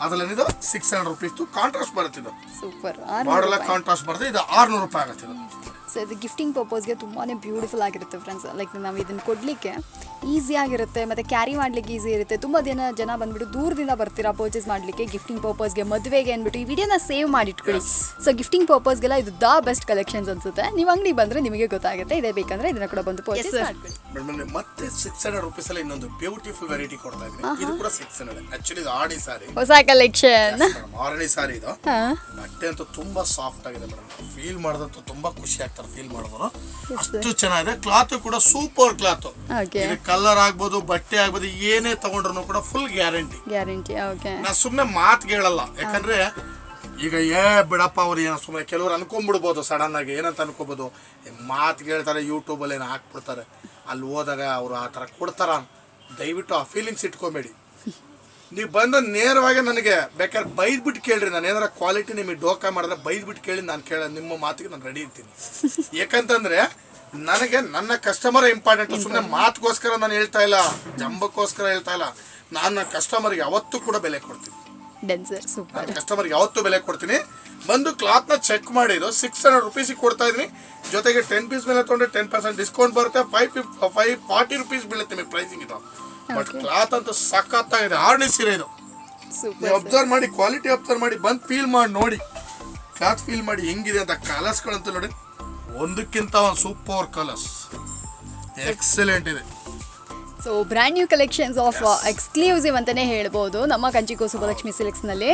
Speaker 2: ಅದ್ರಲ್ಲಿದು ಸಿಕ್ಸ್ ಹಂಡ್ರೆಡ್ ರುಪೀಸ್ ಕಾಂಟ್ರಾಸ್ಟ್ ಬರುತ್ತೆ ಇದು.
Speaker 1: ಸೂಪರ್
Speaker 2: ಬಾರ್ಡರ್ ಕಾಂಟ್ರಾಸ್ಟ್ ಬರುತ್ತೆ. ಇದು ಆರ್ನೂರು ರೂಪಾಯಿ ಆಗುತ್ತೆ ಇದು.
Speaker 1: ಸೊ ಇದು ಗಿಫ್ಟಿಂಗ್ ಪರ್ಪಸ್ಗೆ ತುಂಬಾ ಬ್ಯೂಟಿಫುಲ್ ಆಗಿರುತ್ತೆ ಫ್ರೆಂಡ್ಸ್ ಲೈಕ್ ನಾವು ಇದನ್ನು ಕೊಡಲಿಕ್ಕೆ ಈಸಿ ಆಗಿರುತ್ತೆ ಮತ್ತು ಕ್ಯಾರಿ ಮಾಡಲಿಕ್ಕೆ ಈಸಿ ಇರುತ್ತೆ. ತುಂಬ ದಿನ ಜನ ಬಂದ್ಬಿಟ್ಟು ದೂರದಿಂದ ಬರ್ತೀರಾ ಪರ್ಚೇಸ್ ಮಾಡಲಿಕ್ಕೆ ಗಿಫ್ಟಿಂಗ್ ಪರ್ಪಸ್ಗೆ ಮದುವೆಗೆ ಅಂದ್ಬಿಟ್ಟು ಈ ವಿಡಿಯೋನ ಸೇವ್ ಮಾಡಿಟ್ಕೊಳ್ಳಿ. ಸೊ ಗಿಫ್ಟಿಂಗ್ ಪರ್ಪಸ್ಗೆಲ್ಲ ಇದು ದ ಬೆಸ್ಟ್ ಕಲೆಕ್ಷನ್ಸ್ ಅನ್ಸುತ್ತೆ. ನೀವು ಅಂಗಡಿ ಬಂದರೆ ನಿಮಗೆ ಗೊತ್ತಾಗುತ್ತೆ ಇದೇ ಬೇಕಂದ್ರೆ ಇದನ್ನ ಕೂಡ ಬಂದು ಪರ್ಚೇಸ್ ಮಾಡ್ಕೊಳ್ಳಿ.
Speaker 2: ಮೇಡಮ್ ಮತ್ತೆ ಸಿಕ್ಸ್ ಹಂಡ್ರೆಡ್ ರುಪೀಸ್ ಅಲ್ಲಿ ಇನ್ನೊಂದು ಬ್ಯೂಟಿಫುಲ್ ವೆರೈಟಿ ಕೊಡ್ತಾ ಇದ್ರೆ ಇದು ಕೂಡ ಸಿಕ್ಸ್ ಹಂಡ್ರೆಡ್ ಆಕ್ಚುಲಿ ಇದು ಆಡಿ ಸಾರಿ.
Speaker 1: ಹೊಸ ಕಲೆಕ್ಷನ್
Speaker 2: ಆರ್ಡಿ ಸಾರಿ ಇದು.
Speaker 1: ಹಾಂ.
Speaker 2: ಬಟ್ಟೆ ಅಂತೂ ತುಂಬಾ ಸಾಫ್ಟ್ ಆಗಿದೆ ಮೇಡಮ್ ಫೀಲ್ ಮಾಡಿದಂತೂ ತುಂಬಾ ಖುಷಿ ಆಗ್ತದೆ ತರ ಫೀಲ್ ಮಾಡ್ಬೋದು. ಅಷ್ಟು ಚೆನ್ನಾಗಿದೆ. ಕ್ಲಾತ್ ಕೂಡ ಸೂಪರ್ ಕ್ಲಾತ್ ಇದು ಕಲರ್ ಆಗ್ಬೋದು ಬಟ್ಟೆ ಆಗ್ಬೋದು ಏನೇ ತಗೊಂಡ್ರು ಕೂಡ ಫುಲ್ ಗ್ಯಾರಂಟಿ
Speaker 1: ಗ್ಯಾರಂಟಿ ಓಕೆ
Speaker 2: ನಾ ಸುಮ್ಮನೆ ಮಾತು ಕೇಳಲ್ಲ. ಯಾಕಂದ್ರೆ ಈಗ ಏ ಬಿಡಪ್ಪ ಅವ್ರು ಏನೋ ಸುಮ್ಮನೆ ಕೆಲವ್ರು ಅನ್ಕೊಂಡ್ಬಿಡ್ಬೋದು ಸಡನ್ ಆಗಿ. ಏನಂತ ಅನ್ಕೋಬೋದು? ಮಾತು ಕೇಳ್ತಾರೆ ಯೂಟ್ಯೂಬಲ್ಲಿ ಏನು ಹಾಕ್ಬಿಡ್ತಾರೆ. ಅಲ್ಲಿ ಹೋದಾಗ ಅವರು ಆ ಥರ ಕೊಡ್ತಾರ ದಯವಿಟ್ಟು ಆ ಫೀಲಿಂಗ್ಸ್ ಇಟ್ಕೊಬೇಡಿ. ನೀವು ಬಂದು ನೇರವಾಗಿ ನನಗೆ ಬೇಕಾದ್ರೆ ಬೈದ್ಬಿಟ್ಟು ಕೇಳ್ರಿ. ನಾನು ಏನಾರ ಕ್ವಾಲಿಟಿ ನಿಮಗೆ ಡೋಕಾ ಮಾಡಿದ್ರೆ ಬೈದ್ಬಿಟ್ಟು ಕೇಳಿ ನಾನು ಕೇಳ ನಿಮ್ಮ ಮಾತಿಗೆ ನಾನು ರೆಡಿ ಇರ್ತೀನಿ. ಯಾಕಂತಂದ್ರೆ ನನಗೆ ನನ್ನ ಕಸ್ಟಮರ್ ಇಂಪಾರ್ಟೆಂಟ್ ಸುಮ್ಮನೆ ಮಾತುಗೋಸ್ಕರ ನಾನು ಹೇಳ್ತಾ ಇಲ್ಲ. ಜಂಬಕ್ಕೋಸ್ಕರ ಹೇಳ್ತಾ ಇಲ್ಲ. ನಾನು ಕಸ್ಟಮರ್ಗೆ ಯಾವತ್ತೂ ಕೂಡ ಬೆಲೆ ಕೊಡ್ತೀನಿ.
Speaker 1: ಕಸ್ಟಮರ್ ಯಾವತ್ತು ಸೂಪರ್
Speaker 2: ನಾನು ಕಸ್ಟಮರ್ಗೆ ಯಾವತ್ತೂ ಬೆಲೆ ಕೊಡ್ತೀನಿ. ಬಂದು ಕ್ಲಾತ್ನ ಚೆಕ್ ಮಾಡಿದ್ರು ಸಿಕ್ಸ್ ಹಂಡ್ರೆಡ್ ರುಪೀಸಿಗೆ ಕೊಡ್ತಾ ಇದ್ದೀನಿ. ಜೊತೆಗೆ ಟೆನ್ ಪೀಸ್ ಮೇಲೆ ತೊಗೊಂಡ್ರೆ ಟೆನ್ ಪರ್ಸೆಂಟ್ ಡಿಸ್ಕೌಂಟ್ ಬರುತ್ತೆ. ಫೈವ್ ಫಿಫ್ ಫೈವ್ ಫಾರ್ಟಿ ರುಪೀಸ್ ಬೀಳುತ್ತೆ ನಿಮಗೆ ಪ್ರೈಸಿಂಗ್ ಇದು. ಬಟ್. ಕ್ಲಾತ್ ಅಂತೂ ಸಖತ್ತಾಗಿದೆ. ಆರ್ನಿ ಸೀರೆ ಇದು. ನೀವು ಅಬ್ಸರ್ವ್ ಮಾಡಿ ಕ್ವಾಲಿಟಿ ಅಬ್ಸರ್ವ್ ಮಾಡಿ ಬಂದು ಫೀಲ್ ಮಾಡಿ ನೋಡಿ. ಕ್ಲಾತ್ ಫೀಲ್ ಮಾಡಿ ಹೆಂಗಿದೆ ಅಂತ ಕಲರ್ಸ್ಗಳಂತ ನೋಡಿ. ಒಂದಕ್ಕಿಂತ ಒಂದು ಸೂಪರ್ ಕಲರ್ಸ್ ಎಕ್ಸಲೆಂಟ್ ಇದೆ.
Speaker 1: So brand new collections of exclusive ಅಂತಾನೆ ಹೇಳ್ಬೋದು ನಮ್ಮ ಕಂಚಿಕೋ ಸುಬ್ಬಲಕ್ಷ್ಮಿ
Speaker 2: ಸಿಲ್ಕ್ಸ್ನಲ್ಲಿ.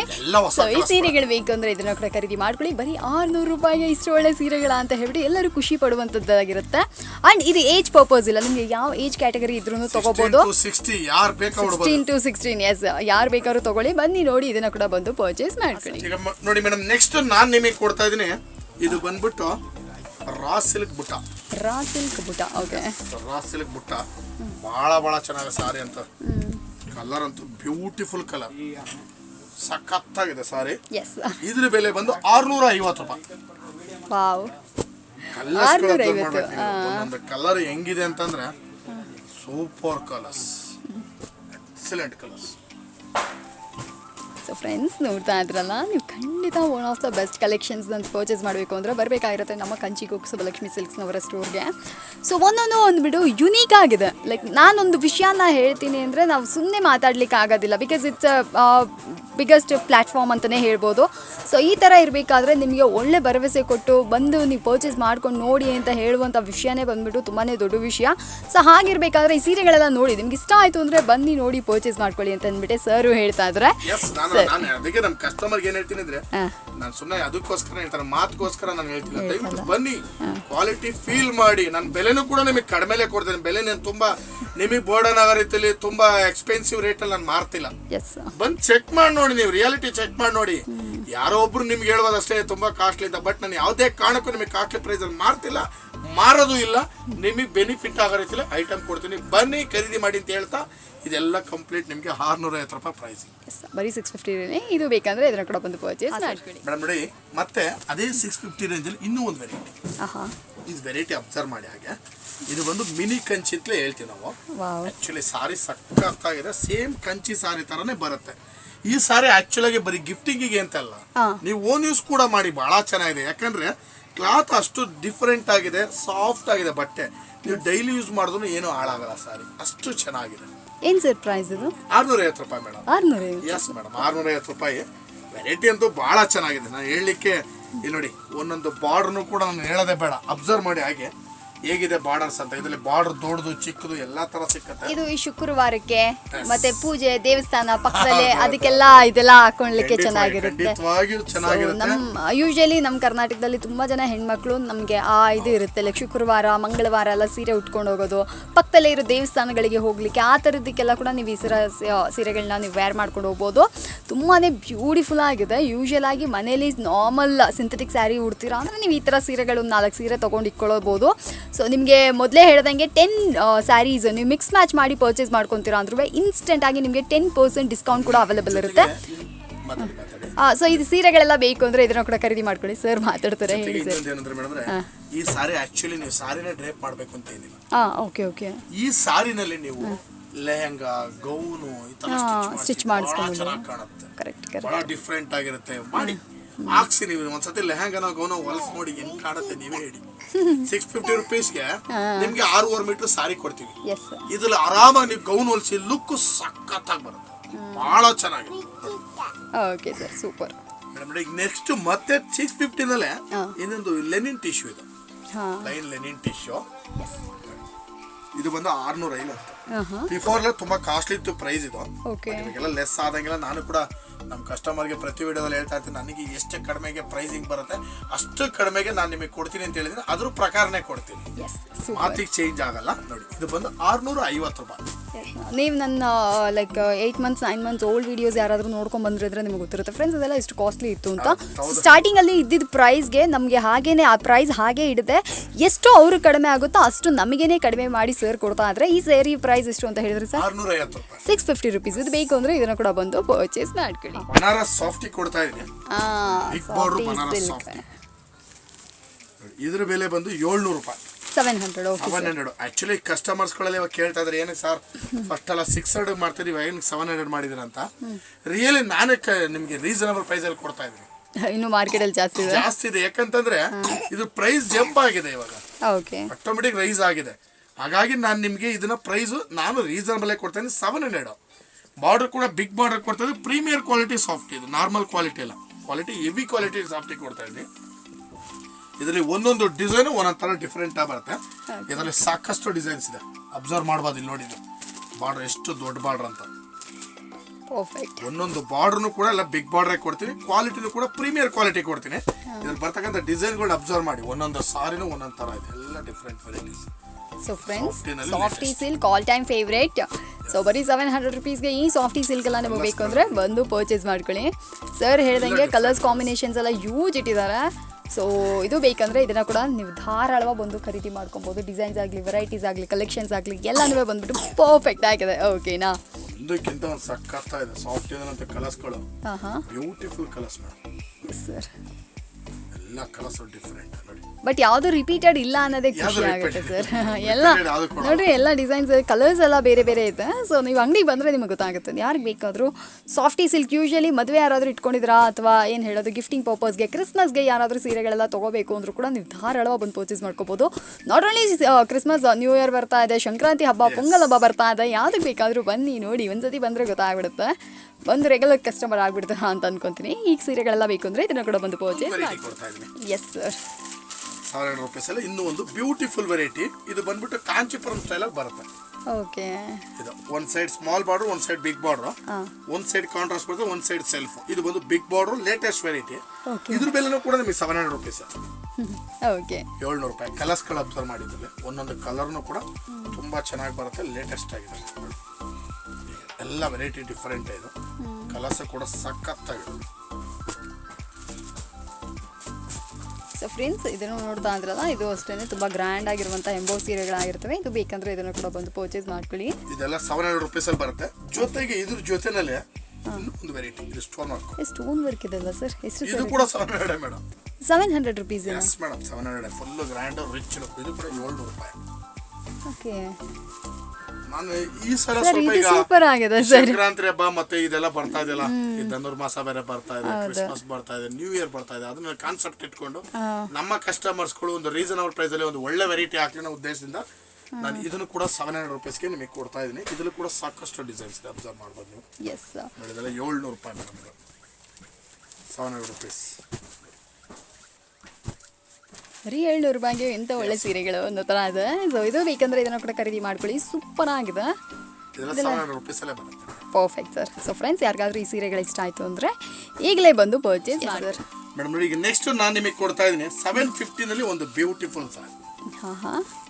Speaker 1: ಸೊ ಈ ಸೀರೆಗಳು ಬೇಕು ಅಂದ್ರೆ ಇದನ್ನ ಕೂಡ ಖರೀದಿ ಮಾಡ್ಕೊಳ್ಳಿ. ಬರೀ ಆರ್ನೂರು ರೂಪಾಯಿಗೆ ಇಷ್ಟು ಒಳ್ಳೆ ಸೀರೆಗಳ ಅಂತ ಹೇಳ್ಬಿಟ್ಟು ಎಲ್ಲರೂ ಖುಷಿ ಪಡುವಂತದ್ದಾಗಿರುತ್ತೆ. ಅಂಡ್ ಇದು ಏಜ್ ಪರ್ಪಸ್ ಇಲ್ಲ. ನಿಮ್ಗೆ ಯಾವ ಏಜ್ ಕ್ಯಾಟಗರಿ ಇದ್ರೂ ತಗೋಬಹುದು ಸಿಕ್ಸ್ಟೀನ್ ಟು ಸಿಕ್ಸ್ಟೀನ್ ಎಸ್ ಯಾರು ಬೇಕಾದ್ರೂ ತಗೊಳ್ಳಿ. ಬನ್ನಿ ನೋಡಿ ಇದನ್ನ ಕೂಡ ಬಂದು ಪರ್ಚೇಸ್ ಮಾಡ್ಕೊಳ್ಳಿ.
Speaker 2: ನೋಡಿ ಮೇಡಮ್ ನೆಕ್ಸ್ಟ್ ನಾನು ನಿಮಗೆ ಕೊಡ್ತಾ ಇದ್ದೀನಿ. ಇದು ಬಂದ್ಬಿಟ್ಟು ರಾ ಸಿಲ್ಕ್ ಬುಟ್ಟ
Speaker 1: ರಾ ಸಿಲ್ಕ್ ಬುಟ್ಟ ಓಕೆ
Speaker 2: ರಾ ಸಿಲ್ಕ್ ಬುಟ್ಟ ಭಾಳ ಭಾಳ ಚೆನ್ನಾಗಿದೆ ಸಾರಿ ಅಂತ. ಕಲರ್ ಅಂತೂ ಬ್ಯೂಟಿಫುಲ್ ಕಲರ್ ಸಖತ್ತಾಗಿದೆ ಸಾರಿ. ಇದ್ರ ಬೆಲೆ ಬಂದು ಆರ್ನೂರ ಐವತ್ತು ರೂಪಾಯಿ ಕಲರ್ ಹೆಂಗಿದೆ ಅಂತಂದ್ರೆ super colours excellent colours
Speaker 1: so friends ನೋಡ್ತಾ ಇದ್ರಲ್ಲ ನೀವು ಖಂಡಿತ one of the best collections ನನ್ನ ಪರ್ಚೇಸ್ ಮಾಡಬೇಕು ಅಂದರೆ ಬರಬೇಕಾಗಿರುತ್ತೆ ನಮ್ಮ ಕಂಚಿ ಕುಕ್ ಸುಬ್ಬಲಕ್ಷ್ಮಿ ಸಿಲ್ಕ್ಸ್ನವರ ಸ್ಟೋರ್ಗೆ ಸೊ ಒಂದೊಂದು ಒಂದ್ಬಿಟ್ಟು ಯುನೀಕ್ ಆಗಿದೆ. ಲೈಕ್ ನಾನೊಂದು ವಿಷಯನ ಹೇಳ್ತೀನಿ ಅಂದರೆ ನಾವು ಸುಮ್ಮನೆ ಮಾತಾಡ್ಲಿಕ್ಕೆ ಆಗೋದಿಲ್ಲ ಬಿಕಾಸ್ ಇಟ್ಸ್ ಬಿಗ್ಗೆಸ್ಟ್ ಪ್ಲ್ಯಾಟ್ಫಾರ್ಮ್ ಅಂತಲೇ ಹೇಳ್ಬೋದು. ಸೊ ಈ ಥರ ಇರಬೇಕಾದ್ರೆ ನಿಮಗೆ ಒಳ್ಳೆ ಭರವಸೆ ಕೊಟ್ಟು ಬಂದು ನೀವು ಪರ್ಚೇಸ್ ಮಾಡ್ಕೊಂಡು ನೋಡಿ ಅಂತ ಹೇಳುವಂಥ ವಿಷಯನೇ ಬಂದ್ಬಿಟ್ಟು ತುಂಬಾ ದೊಡ್ಡ ವಿಷಯ. ಸೊ ಹಾಗಿರ್ಬೇಕಾದ್ರೆ ಈ ಸೀರೆಗಳೆಲ್ಲ ನೋಡಿ ನಿಮ್ಗೆ ಇಷ್ಟ ಆಯಿತು ಅಂದರೆ ಬನ್ನಿ ನೋಡಿ ಪರ್ಚೇಸ್ ಮಾಡ್ಕೊಳ್ಳಿ ಅಂತ ಅಂದ್ಬಿಟ್ಟು ಸರು ಹೇಳ್ತಾ ಇದ್ರೆ
Speaker 2: ನಾನು ಅದಕ್ಕೆ ನಮ್ಮ ಕಸ್ಟಮರ್ಗೆ ಏನ್ ಹೇಳ್ತೀನಿ ಅಂದ್ರೆ ನಾನು ಸುಮ್ಮನೆ ಅದಕ್ಕೋಸ್ಕರ ಹೇಳ್ತಾರೆ ಮಾತುಗೋಸ್ಕರ ನಾನು ಹೇಳ್ತೀನಿ ದಯವಿಟ್ಟು ಬನ್ನಿ ಕ್ವಾಲಿಟಿ ಫೀಲ್ ಮಾಡಿ. ನಾನು ಬೆಲೆನೂ ಕೂಡ ನಿಮಗೆ ಕಡಿಮೆಲೆ ಕೊಡ್ತೇನೆ. ಬೆಲೆ ನಾನು ತುಂಬಾ ನಿಮಗೆ ಬೋರ್ಡನ್ ಆಗೋ ರೀತಿಯಲ್ಲಿ ತುಂಬಾ ಎಕ್ಸ್ಪೆನ್ಸಿವ್ ರೇಟಲ್ಲಿ ನಾನು ಮಾರ್ತಿಲ್ಲ. ಬಂದು ಚೆಕ್ ಮಾಡಿ ನೋಡಿ ನೀವು ರಿಯಾಲಿಟಿ ಚೆಕ್ ಮಾಡಿ ನೋಡಿ. ಯಾರೋ ಒಬ್ರು ನಿಮ್ಗೆ ಹೇಳ್ಬೋದು ಅಷ್ಟೇ ತುಂಬಾ ಕಾಸ್ಟ್ಲಿ ಅಂತ. ಬಟ್ ನಾನು ಯಾವುದೇ ಕಾರಣಕ್ಕೂ ನಿಮಗೆ ಕಾಸ್ಟ್ಲಿ ಪ್ರೈಸ್ ಅಲ್ಲಿ ಮಾರ್ತಿಲ್ಲ. ಮಾರೋದು ಇಲ್ಲ. ನಿಮಗೆ ಬೆನಿಫಿಟ್ ಆಗೋ ರೀತಿಯಲ್ಲಿ ಐಟಮ್ ಕೊಡ್ತೀನಿ. ಬನ್ನಿ ಖರೀದಿ ಮಾಡಿ ಅಂತ ಹೇಳ್ತಾ ಇದೆಲ್ಲ ಕಂಪ್ಲೀಟ್ ನಿಮಗೆ ಆರ್ನೂರ ಐವತ್ತು ರೂಪಾಯಿ ಪ್ರೈಸ್
Speaker 1: ಎಸ್ ಬರೀ ಸಿಕ್ಸ್ ಫಿಫ್ಟಿ ಇದು ಬೇಕಂದ್ರೆ ಇದನ್ನ ಕೂಡ ಬಂದು ಪರ್ಚೇಸ್ ಮಾಡ್ಕೊಳ್ಳಿ
Speaker 2: ಮೇಡಮ್ ನೋಡಿ ಮತ್ತೆ ಅದೇ ಸಿಕ್ಸ್ ಫಿಫ್ಟಿ ರೇಂಜಲ್ಲಿ ಇನ್ನೂ ಒಂದು ವೆರೈಟಿ
Speaker 1: ಆಹಾ.
Speaker 2: ಇದು ವೆರೈಟಿ ಅಬ್ಸರ್ವ್ ಮಾಡಿ ಹಾಗೆ. ಇದು ಬಂದು ಮಿನಿ ಕಂಚಿ ಅಂತಲೇ ಹೇಳ್ತೀವಿ ನಾವು. ಆ್ಯಕ್ಚುಲಿ ಸಾರಿ ಸಕ್ಕತ್ತಾಗಿದೆ. ಸೇಮ್ ಕಂಚಿ ಸಾರಿ ಥರನೇ ಬರುತ್ತೆ. ಈ ಸಾರಿ ಆ್ಯಕ್ಚುಲಾಗಿ ಬರೀ ಗಿಫ್ಟಿಂಗಿಗೆ ಅಂತಲ್ಲ. ನೀವು ಓನ್ ಯೂಸ್ ಕೂಡ ಮಾಡಿ ಭಾಳ ಚೆನ್ನಾಗಿದೆ. ಯಾಕಂದ್ರೆ ಕ್ಲಾತ್ ಅಷ್ಟು ಡಿಫ್ರೆಂಟ್ ಆಗಿದೆ ಸಾಫ್ಟ್ ಆಗಿದೆ ಬಟ್ಟೆ. ನೀವು ಡೈಲಿ ಯೂಸ್ ಮಾಡಿದ್ರು ಏನೂ ಹಾಳಾಗಲ್ಲ ಸಾರಿ. ಅಷ್ಟು ಚೆನ್ನಾಗಿದೆ.
Speaker 1: ಏನು ಸರ್ ಪ್ರೈಸ್ ಇದು?
Speaker 2: ಆರ್ನೂರ ಐವತ್ತು ರೂಪಾಯಿ ಮೇಡಮ್
Speaker 1: ಆರ್ನೂರ
Speaker 2: ಎಸ್ ಮೇಡಮ್ ಆರ್ನೂರ ಐವತ್ತು ರೂಪಾಯಿ. ವೆರೈಟಿ ಅಂತೂ ಭಾಳ ಚೆನ್ನಾಗಿದೆ. ನಾನು ಹೇಳಲಿಕ್ಕೆ ಇಲ್ಲಿ ನೋಡಿ ಒಂದೊಂದು ಬಾರ್ಡ್ನು ಕೂಡ ನಾನು ಹೇಳೋದೇ ಬೇಡ. ಅಬ್ಸರ್ವ್ ಮಾಡಿ ಹಾಗೆ. ಹೇಗಿದೆ ಬಾರ್ಡರ್ಸ್ ಅಂತ? ಇದರಲ್ಲಿ ಬಾರ್ಡರ್ ದೊಡ್ಡದು ಚಿಕ್ಕದು ಎಲ್ಲಾ ತರ ಸಿಕ್ಕತ್ತೆ.
Speaker 1: ಇದು ಈ ಶುಕ್ರವಾರಕ್ಕೆ ಮತ್ತೆ ಪೂಜೆ ದೇವಸ್ಥಾನ ಪಕ್ಕದಲ್ಲೇ ಅದಕ್ಕೆಲ್ಲ ಇದೆಲ್ಲ ಹಾಕೊಳ್ಲಿಕ್ಕೆ ಚೆನ್ನಾಗಿರುತ್ತೆ.
Speaker 2: ಖಂಡಿತವಾಗಿಯೂ ಚೆನ್ನಾಗಿರುತ್ತೆ.
Speaker 1: ನಮ್ಮ ಯೂಶಲಿ ನಮ್ಮ ಕರ್ನಾಟಕದಲ್ಲಿ ತುಂಬಾ ಜನ ಹೆಣ್ಮಕ್ಳು ನಮಗೆ ಆ ಇದು ಇರುತ್ತೆ ಲೈಕ್ ಶುಕ್ರವಾರ ಮಂಗಳವಾರ ಎಲ್ಲ ಸೀರೆ ಉಟ್ಕೊಂಡು ಹೋಗೋದು. ಪಕ್ಕದಲ್ಲೇ ಇರೋ ದೇವಸ್ಥಾನಗಳಿಗೆ ಹೋಗ್ಲಿಕ್ಕೆ ಆ ತರದಕ್ಕೆಲ್ಲ ಕೂಡ ನೀವು ಈ ಸೀರ ಸೀರೆಗಳನ್ನ ನೀವು ವೇರ್ ಮಾಡ್ಕೊಂಡು ಹೋಗ್ಬೋದು. ತುಂಬಾನೇ ಬ್ಯೂಟಿಫುಲ್ ಆಗಿದೆ. ಯೂಶಲ್ ಆಗಿ ಮನೇಲಿ ನಾರ್ಮಲ್ ಸಿಂಥೆಟಿಕ್ ಸ್ಯಾರಿ ಉಡ್ತೀರಾ? ಅಂದ್ರೆ ನೀವು ಈ ತರ ಸೀರೆಗಳು ನಾಲ್ಕು ಸೀರೆ ತೊಗೊಂಡು ಇಟ್ಕೊಳ್ಳೋಬೋದು ಸೊ ನಿಮಗೆ ಮೊದಲೇ ಹೇಳ್ದಂಗೆ ಟೆನ್ ಸ್ಯಾರೀಸ್ ನೀವು ಮಿಕ್ಸ್ ಮ್ಯಾಚ್ ಮಾಡಿ ಪರ್ಚೇಸ್ ಮಾಡ್ಕೊತೀರಾ ಅಂದ್ರೂ ಇನ್ಸ್ಟೆಂಟ್ ಆಗಿ ನಿಮಗೆ ಟೆನ್ ಪರ್ಸೆಂಟ್ ಡಿಸ್ಕೌಂಟ್ ಕೂಡ ಅವೈಲೇಬಲ್ ಇರುತ್ತೆ. ಸೊ ಇದು ಸೀರೆಗಳೆಲ್ಲ ಬೇಕು ಅಂದ್ರೆ ಇದನ್ನ ಕೂಡ ಖರೀದಿ ಮಾಡ್ಕೊಳ್ಳಿ. ಸರ್ ಮಾತಾಡ್ತಾರೆ ಹೇಳಿ ಸರ್
Speaker 2: ಈ ಸಾರಿ ಆಕ್ಚುಲಿ ನೀವು ಸಾರಿನೇ ಡ್ರೇಪ್ ಮಾಡಬೇಕು ಅಂತ ಏನಿಲ್ಲ.
Speaker 1: ಹಾಂ ಓಕೆ ಓಕೆ
Speaker 2: ಈ ಸಾರಿನಲ್ಲಿ ನೀವು ಲೆಹಂಗಾ ಗೌನು ಸ್ಟಿಚ್
Speaker 1: ಮಾಡಿಸ್ಕೊಂಡು. ಕರೆಕ್ಟ್ ಕರೆಕ್ಟ್
Speaker 2: ಬಹಳ ಡಿಫ್ರೆಂಟ್ ಆಗಿರುತ್ತೆ. ಮಾಡಿ. ಹಾಕ್ಸಿ ನೀವು ಒಂದ್ಸತಿ ಲೆಹಂಗಾನ ಗೌನ ಹೊಲಸ್ ನೋಡಿ ಏನ್ ಕಾಣುತ್ತೆ ನೀವೇ ಹೇಳಿ. ಸಿಕ್ಸ್ ಫಿಫ್ಟಿ ರುಪೀಸ್ಗೆ ನಿಮ್ಗೆ ಆರೂವರೆ ಮೀಟರ್ ಸಾರಿ ಕೊಡ್ತೀವಿ. ಇದ್ರಲ್ಲಿ ಆರಾಮಾಗಿ ನೀವು ಗೌನ್ ಹೊಲಿಸಿ ಲುಕ್ ಸಖತ್ತಾಗಿ ಬರುತ್ತೆ. ಬಹಳ ಚೆನ್ನಾಗಿದೆ
Speaker 1: ಓಕೆ ಸರ್ ಸೂಪರ್
Speaker 2: ಮೇಡಮ್ ಈಗ ನೆಕ್ಸ್ಟ್ ಮತ್ತೆ ಸಿಕ್ಸ್ ಫಿಫ್ಟಿನಲ್ಲೇ. ಇನ್ನೊಂದು ಲೆನಿನ್ ಟಿಶ್ಯೂ ಇದು. ಲೈನ್ ಲೆನಿನ್ ಟಿಶ್ಯೂ ಇದು ಬಂದು ಆರ್ನೂರ ಐವತ್ತು ಬಿಫೋರ್ ತುಂಬಾ ಕಾಸ್ಟ್ಲಿ ಇತ್ತು ಪ್ರೈಸ್ ಇದು. ಲೆಸ್ ಆದಂಗೆಲ್ಲ ನಾನು ಕೂಡ ನಮ್ಮ ಕಸ್ಟಮರ್ಗೆ ಪ್ರತಿ ವಿಡಿಯೋದಲ್ಲಿ ಹೇಳ್ತಾ ಇರ್ತೀನಿ ನನಗೆ ಎಷ್ಟು ಕಡಿಮೆಗೆ ಪ್ರೈಸಿಂಗ್ ಬರುತ್ತೆ ಅಷ್ಟು ಕಡಿಮೆಗೆ ನಾನು ನಿಮಗೆ ಕೊಡ್ತೀನಿ ಅಂತ ಹೇಳಿದ್ರೆ ಅದ್ರ ಪ್ರಕಾರನೇ ಕೊಡ್ತೀನಿ. ಮಾತಿಗೆ ಚೇಂಜ್ ಆಗಲ್ಲ. ನೋಡಿ ಇದು ಬಂದು ಆರ್ನೂರ ಐವತ್ತು ರೂಪಾಯಿ.
Speaker 1: ನೀವು ನನ್ನ like eight months nine months old videos ಯಾರಾದರೂ ನೋಡ್ಕೊಂಡು ಬಂದಿರಿದ್ರೆ ನಿಮಗೆ ಗೊತ್ತಿರುತ್ತೆ. ಫ್ರೆಂಡ್ಸ್ ಅದೆಲ್ಲ ಇಷ್ಟು ಕಾಸ್ಟ್ಲಿ ಇತ್ತು ಅಂತ. ಸ್ಟಾರ್ಟಿಂಗಲ್ಲಿ ಇದ್ದಿದ್ದ ಪ್ರೈಸ್ಗೆ ನಮಗೆ ಹಾಗೇ ಆ ಪ್ರೈಸ್ ಹಾಗೆ ಇಡದೆ ಎಷ್ಟು ಅವರು ಕಡಿಮೆ ಆಗುತ್ತೋ ಅಷ್ಟು ನಮಗೇನೆ ಕಡಿಮೆ ಮಾಡಿ ಸೇರ್ ಕೊಡ್ತಾ ಆದರೆ ಈ ಸೇರಿ ಪ್ರೈಸ್ ಎಷ್ಟು ಅಂತ ಹೇಳಿದ್ರೆ ಸರ್? ಸಿಕ್ಸ್ ಫಿಫ್ಟಿ ರುಪೀಸ್ ಇದು ಬೇಕು ಅಂದರೆ ಇದನ್ನು ಕೂಡ ಬಂದು ಪರ್ಚೇಸ್ ಮಾಡ್ಕೊಳ್ಳಿ.
Speaker 2: ಸಾಫ್ಟಿ ಕೊಡ್ತಾ ಸಾಫ್ಟಿ ಇದ್ರ ಬೆಲೆ ಬಂದು ಏಳ್ನೂರು ರೂಪಾಯಿ.
Speaker 1: Seven hundred okay
Speaker 2: seven hundred actually ಕಸ್ಟಮರ್ಸ್ಗಳಲ್ಲಿ ಇವಾಗ ಕೇಳ್ತಾ ಇದ್ರೆ ಏನಕ್ಕೆ ಸರ್ ಫಸ್ಟ್ ಅಲ್ಲ ಸಿಕ್ಸ್ ಹಂಡ್ರೆಡ್ ಮಾಡ್ತೀರಿ ಇವಾಗ ಏನಕ್ಕೆ ಸೆವೆನ್ ಹಂಡ್ರೆಡ್ ಮಾಡಿದಿರ ಅಂತ? ರಿಯಲಿ ನಾನೇ ನಿಮಗೆ ರೀಸನಬಲ್ ಪ್ರೈಸಲ್ಲಿ ಕೊಡ್ತಾ ಇದ್ದೀನಿ.
Speaker 1: ಇನ್ನು ಮಾರ್ಕೆಟಲ್ಲಿ ಜಾಸ್ತಿ ಇದೆ?
Speaker 2: ಜಾಸ್ತಿ ಇದೆ. ಯಾಕಂತಂದ್ರೆ ಇದು ಪ್ರೈಸ್ ಜಂಪ್ ಆಗಿದೆ ಇವಾಗ.
Speaker 1: ಓಕೆ
Speaker 2: ಆಟೋಮೆಟಿಕ್ ರೈಸ್ ಆಗಿದೆ. ಹಾಗಾಗಿ ನಾನು ನಿಮಗೆ ಇದನ್ನ ಪ್ರೈಸ್ ನಾನು ರೀಸನಬಲ್ ಕೊಡ್ತೇನೆ ಸೆವೆನ್ ಹಂಡ್ರೆಡ್ ಬಾರ್ಡರ್ ಕೂಡ ಬಿಗ್ ಬಾರ್ಡರ್ ಕೊಡ್ತಾ ಇದ್ದೀನಿ ಪ್ರೀಮಿಯರ್ ಕ್ವಾಲಿಟಿ ಸಾಫ್ಟ್ ಇದು ನಾರ್ಮಲ್ ಕ್ವಾಲಿಟಿ ಅಲ್ಲ ಕ್ವಾಲಿಟಿ ಹೆವಿ ಕ್ವಾಲಿಟಿ ಸಾಫ್ಟಿ ಕೊಡ್ತಾ ಇದ್ದೀನಿ. ಇದರಲ್ಲಿ ಒಂದೊಂದು ಡಿಸೈನ್ ಒಂದೊಂದು ಥರ ಡಿಫ್ರೆಂಟ್ ಆಗಿ ಬರುತ್ತೆ. ಇದರಲ್ಲಿ ಸಾಕಷ್ಟು ಡಿಸೈನ್ಸ್ ಇದೆ. ಅಬ್ಸರ್ವ್ ಮಾಡ್ಬೋದು ಇಲ್ಲಿ ನೋಡಿ ಇದು ಬಾರ್ಡರ್ ಎಷ್ಟು ದೊಡ್ಡ ಬಾರ್ಡರ್ ಅಂತ.
Speaker 1: ಪರ್ಫೆಕ್ಟ್
Speaker 2: ಒಂದೊಂದು ಬಾರ್ಡರ್ನು ಕೂಡ ಎಲ್ಲ ಬಿಗ್ ಬಾರ್ಡರ್ ಕೊಡ್ತೀನಿ. ಕ್ವಾಲಿಟಿನೂ ಕೂಡ ಪ್ರೀಮಿಯರ್ ಕ್ವಾಲಿಟಿ ಕೊಡ್ತೀನಿ. ಇದ್ರಲ್ಲಿ ಬರ್ತಕ್ಕಂಥ ಡಿಸೈನ್ಗಳು ಅಬ್ಸರ್ವ್ ಮಾಡಿ. ಒಂದೊಂದು ಸಾರಿನೂ ಒಂದೊಂದು ಥರ ಇದೆ. ಎಲ್ಲ different varieties
Speaker 1: so friends softy silk all time favourite so ಬರೀ ಸೆವೆನ್ ಹಂಡ್ರೆಡ್ ರುಪೀಸ್ಗೆ ಈ ಸಾಫ್ಟಿ ಸಿಲ್ಕ್ ಎಲ್ಲ ನಿಮಗೆ ಬೇಕು ಅಂದರೆ ಬಂದು ಪರ್ಚೇಸ್ ಮಾಡ್ಕೊಳ್ಳಿ. ಸರ್ ಹೇಳ್ದಂಗೆ ಕಲರ್ಸ್ ಕಾಂಬಿನೇಷನ್ಸ್ ಎಲ್ಲ ಯೂಜ್ ಇಟ್ಟಿದ್ದಾರೆ. ಸೊ ಇದು ಬೇಕಂದ್ರೆ ಇದನ್ನು ಕೂಡ ನೀವು ಧಾರಾಳವಾಗಿ ಬಂದು ಖರೀದಿ ಮಾಡ್ಕೊಬೋದು. ಡಿಸೈನ್ಸ್ ಆಗಲಿ ವೆರೈಟೀಸ್ ಆಗಲಿ ಕಲೆಕ್ಷನ್ಸ್ ಆಗಲಿ ಎಲ್ಲನೂ ಬಂದ್ಬಿಟ್ಟು ಪರ್ಫೆಕ್ಟ್ ಆಗಿದೆ. ಓಕೆನಾ
Speaker 2: ಒಂದಕ್ಕಿಂತ ಒಂದು ಸಖತ್ತ ಇದೆ ಸಾಫ್ಟ್ ಕಲರ್ಸ್ಗಳು.
Speaker 1: ಹಾಂ
Speaker 2: ಬ್ಯೂಟಿಫುಲ್ ಕಲರ್ಸ್ ಮೇಡಮ್
Speaker 1: ಸರ್
Speaker 2: ಎಲ್ಲ ಕಲರ್ಸ್ ಡಿಫ್ರೆಂಟ್
Speaker 1: ಬಟ್ ಯಾವುದು ರಿಪೀಟೆಡ್ ಇಲ್ಲ ಅನ್ನೋದೇ ಖುಷಿ ಆಗುತ್ತೆ ಸರ್. ಎಲ್ಲ. ನೋಡ್ರಿ ಎಲ್ಲ ಡಿಸೈನ್ಸ್ ಕಲರ್ಸ್ ಎಲ್ಲ ಬೇರೆ ಬೇರೆ ಇದೆ. ಸೊ ನೀವು ಅಂಗಡಿಗೆ ಬಂದರೆ ನಿಮಗೆ ಗೊತ್ತಾಗುತ್ತೆ. ಯಾರಿಗೆ ಬೇಕಾದರೂ ಸಾಫ್ಟಿ ಸಿಲ್ಕ್ ಯೂಶಲಿ ಮದುವೆ ಯಾರಾದರೂ ಇಟ್ಕೊಂಡಿದ್ರಾ ಅಥವಾ ಏನು ಹೇಳೋದು ಗಿಫ್ಟಿಂಗ್ ಪರ್ಪಸ್ಗೆ ಕ್ರಿಸ್ಮಸ್ಗೆ ಯಾರಾದರೂ ಸೀರೆಗಳೆಲ್ಲ ತೊಗೋಬೇಕು ಅಂದರೂ ಕೂಡ ನೀವು ಧಾರಾಳವಾಗಿ ಬಂದು ಪರ್ಚೇಸ್ ಮಾಡ್ಕೋಬೋದು. Not only Christmas new year ಬರ್ತಾ ಇದೆ ಸಂಕ್ರಾಂತಿ ಹಬ್ಬ ಪೊಂಗಲ್ ಹಬ್ಬ ಬರ್ತಾ ಇದೆ. ಯಾವುದಕ್ಕೆ ಬೇಕಾದರೂ ಬನ್ನಿ ನೋಡಿ. ಒಂದ್ಸತಿ ಬಂದರೆ ಗೊತ್ತಾಗ್ಬಿಡುತ್ತೆ. ಒಂದು ರೆಗ್ಯುಲರ್ ಕಸ್ಟಮರ್ ಆಗ್ಬಿಡ್ತಾರೆ ಅಂತ ಅನ್ಕೊಂತೀನಿ. ಈಗ ಸೀರೆಗಳೆಲ್ಲ ಬೇಕು ಅಂದರೆ ಇದನ್ನು ಕೂಡ ಬಂದು ಪರ್ಚೇಸ್ ಎಸ್ ಸರ್
Speaker 2: ರೂಪಾಯಿ ಸಲ ಅಲ್ಲಿ ಇನ್ನೂ ಒಂದು ಬ್ಯೂಟಿಫುಲ್ ವೆರೈಟಿ ಇದು ಬಂದ್ಬಿಟ್ಟು ಕಾಂಚಿಪುರಂ ಸ್ಟೈಲಾಗಿ ಬರುತ್ತೆ.
Speaker 1: ಓಕೆ.
Speaker 2: ಇದು ಒಂದ್ ಸೈಡ್ ಸ್ಮಾಲ್ ಬಾರ್ಡರ್ ಒಂದ್ ಸೈಡ್ ಬಿಗ್ ಬಾರ್ಡರ್ ಒಂದ್ ಸೈಡ್ ಕಾಂಟ್ರಾಸ್ಟ್ ಬರುತ್ತೆ ಒಂದ್ ಸೈಡ್ ಸೆಲ್ಫ್ ಇದು ಬಂದು ಬಿಗ್ ಬಾರ್ಡರ್ ಲೇಟೆಸ್ಟ್ ವೆರೈಟಿ. ಇದ್ರ ಬೆಲೆನೂ ಕೂಡ ನಿಮಗೆ ಸೆವೆನ್ ಹಂಡ್ರೆಡ್ ರುಪೀಸ್
Speaker 1: ಓಕೆ.
Speaker 2: ಏಳ್ನೂರು ರೂಪಾಯಿ. ಕಲರ್ಸ್ಗಳು ಅಬ್ಸರ್ವ್ ಮಾಡಿದ್ರಲ್ಲಿ ಒಂದೊಂದು ಕಲರ್ನು ಕೂಡ ತುಂಬಾ ಚೆನ್ನಾಗಿ ಬರುತ್ತೆ ಲೇಟೆಸ್ಟ್ ಆಗಿದೆ. ಎಲ್ಲ ವೆರೈಟಿ ಡಿಫರೆಂಟ್ ಇದು. ಕಲರ್ಸ್ ಕೂಡ ಸಖತ್ತಾಗಿದೆ.
Speaker 1: ಸೊ ಫ್ರೆಂಡ್ಸ್ ಇದನ್ನು ನೋಡ್ತಾ ಅಂದ್ರಲ್ಲ ಇದು ಅಷ್ಟೇ ತುಂಬ ಗ್ರ್ಯಾಂಡ್ ಆಗಿರುವಂಥ ಎಂಬೋ ಸೀರೆಗಳಾಗಿರ್ತವೆ. ಇದು ಬೇಕಂದ್ರೆ ಇದನ್ನು ಕೂಡ ಬಂದು ಪರ್ಚೇಸ್ ಮಾಡ್ಕೊಳ್ಳಿ.
Speaker 2: ಇದೆಲ್ಲ ಸೆವೆನ್ ಹಂಡ್ರೆಡ್ ರುಪೀಸ್ ಅಲ್ಲಿ ಬರುತ್ತೆ. ಜೊತೆಗೆ ಇದ್ರ ಜೊತೆನಲ್ಲಿ ಒಂದು ವೆರೈಟಿ ಇದು ಸ್ಟೋನ್ ವರ್ಕ್
Speaker 1: ಸ್ಟೋನ್ ವರ್ಕ್ ಇದೆಲ್ಲ ಸರ್ ಎಷ್ಟು
Speaker 2: ಇದು ಕೂಡ seven hundred madam
Speaker 1: seven hundred rupees
Speaker 2: yes madam seven hundred full grand rich look ಇದು ಕೂಡ ಏಳ್ನೂರು ರೂಪಾಯಿ.
Speaker 1: ಓಕೆ
Speaker 2: ನಾನು ಈ ಸಲ ಸ್ವಲ್ಪ ಈಗ
Speaker 1: ಸೂಪರ್ ಆಗಿದೆ ಸರ್.
Speaker 2: ಸಂಕ್ರಾಂತಿ ಹಬ್ಬ ಮತ್ತೆ ಇದೆಲ್ಲ ಬರ್ತಾ ಇದೆಲ್ಲ ಈ ಧನುರ್ಮಾಸ ಬೇರೆ ಬರ್ತಾ ಇದೆ ಕ್ರಿಸ್ಮಸ್ ಬರ್ತಾ ಇದೆ ನ್ಯೂ ಇಯರ್ ಬರ್ತಾ ಇದೆ. ಅದನ್ನ ಕಾನ್ಸೆಪ್ಟ್ ಇಟ್ಕೊಂಡು ನಮ್ಮ ಕಸ್ಟಮರ್ಸ್ಗಳು ಒಂದು ರೀಸನಬಲ್ ಪ್ರೈಸ್ ಅಲ್ಲಿ ಒಂದು ಒಳ್ಳೆ ವೆರೈಟಿ ಹಾಕಿ ಅನ್ನೋ ಉದ್ದೇಶದಿಂದ ನಾನು ಇದನ್ನು ಕೂಡ ಸೆವೆನ್ ಹಂಡ್ರೆಡ್ ರುಪೀಸ್ಗೆ ನಿಮಗೆ ಕೊಡ್ತಾ ಇದ್ದೀನಿ. ಇದನ್ನು ಕೂಡ ಸಾಕಷ್ಟು ಡಿಸೈನ್ಸ್ ಇದೆ. ಅಬ್ಸರ್ವ್ ಮಾಡ್ಬೋದು ನೀವು.
Speaker 1: ಎಸ್
Speaker 2: ಏಳ್ನೂರು ರೂಪಾಯಿ ಮೇಡಮ್ ಸೆವೆನ್ ಹಂಡ್ರೆಡ್ ರುಪೀಸ್
Speaker 1: ಬರೀ ಏಳ್ನೂರು ರೂಪಾಯಿಗೆ ಎಂತ ಒಳ್ಳೆ ಸೀರೆಗಳು ಒಂದು ಥರ ಇದೆ. ಸೊ ಇದು ಬೇಕಂದ್ರೆ ಇದನ್ನು ಕೂಡ ಖರೀದಿ ಮಾಡ್ಕೊಳ್ಳಿ. ಸೂಪರ್ ಆಗಿದೆ. ಪರ್ಫೆಕ್ಟ್ ಸರ್ ಸೊ ಫ್ರೆಂಡ್ಸ್ ಯಾರಿಗಾದ್ರೂ ಈ ಸೀರೆಗಳು ಇಷ್ಟ ಆಯಿತು ಅಂದರೆ ಈಗಲೇ ಬಂದು ಪರ್ಚೇಸ್ ಸರ್
Speaker 2: ಮೇಡಮ್ ನೋಡಿ ಈಗ ನೆಕ್ಸ್ಟ್ ನಾನು ನಿಮಗೆ ಕೊಡ್ತಾ ಇದ್ದೀನಿ. ಸೆವೆನ್ ಫಿಫ್ಟಿನಲ್ಲಿ ಒಂದು ಬ್ಯೂಟಿಫುಲ್ ಸರ್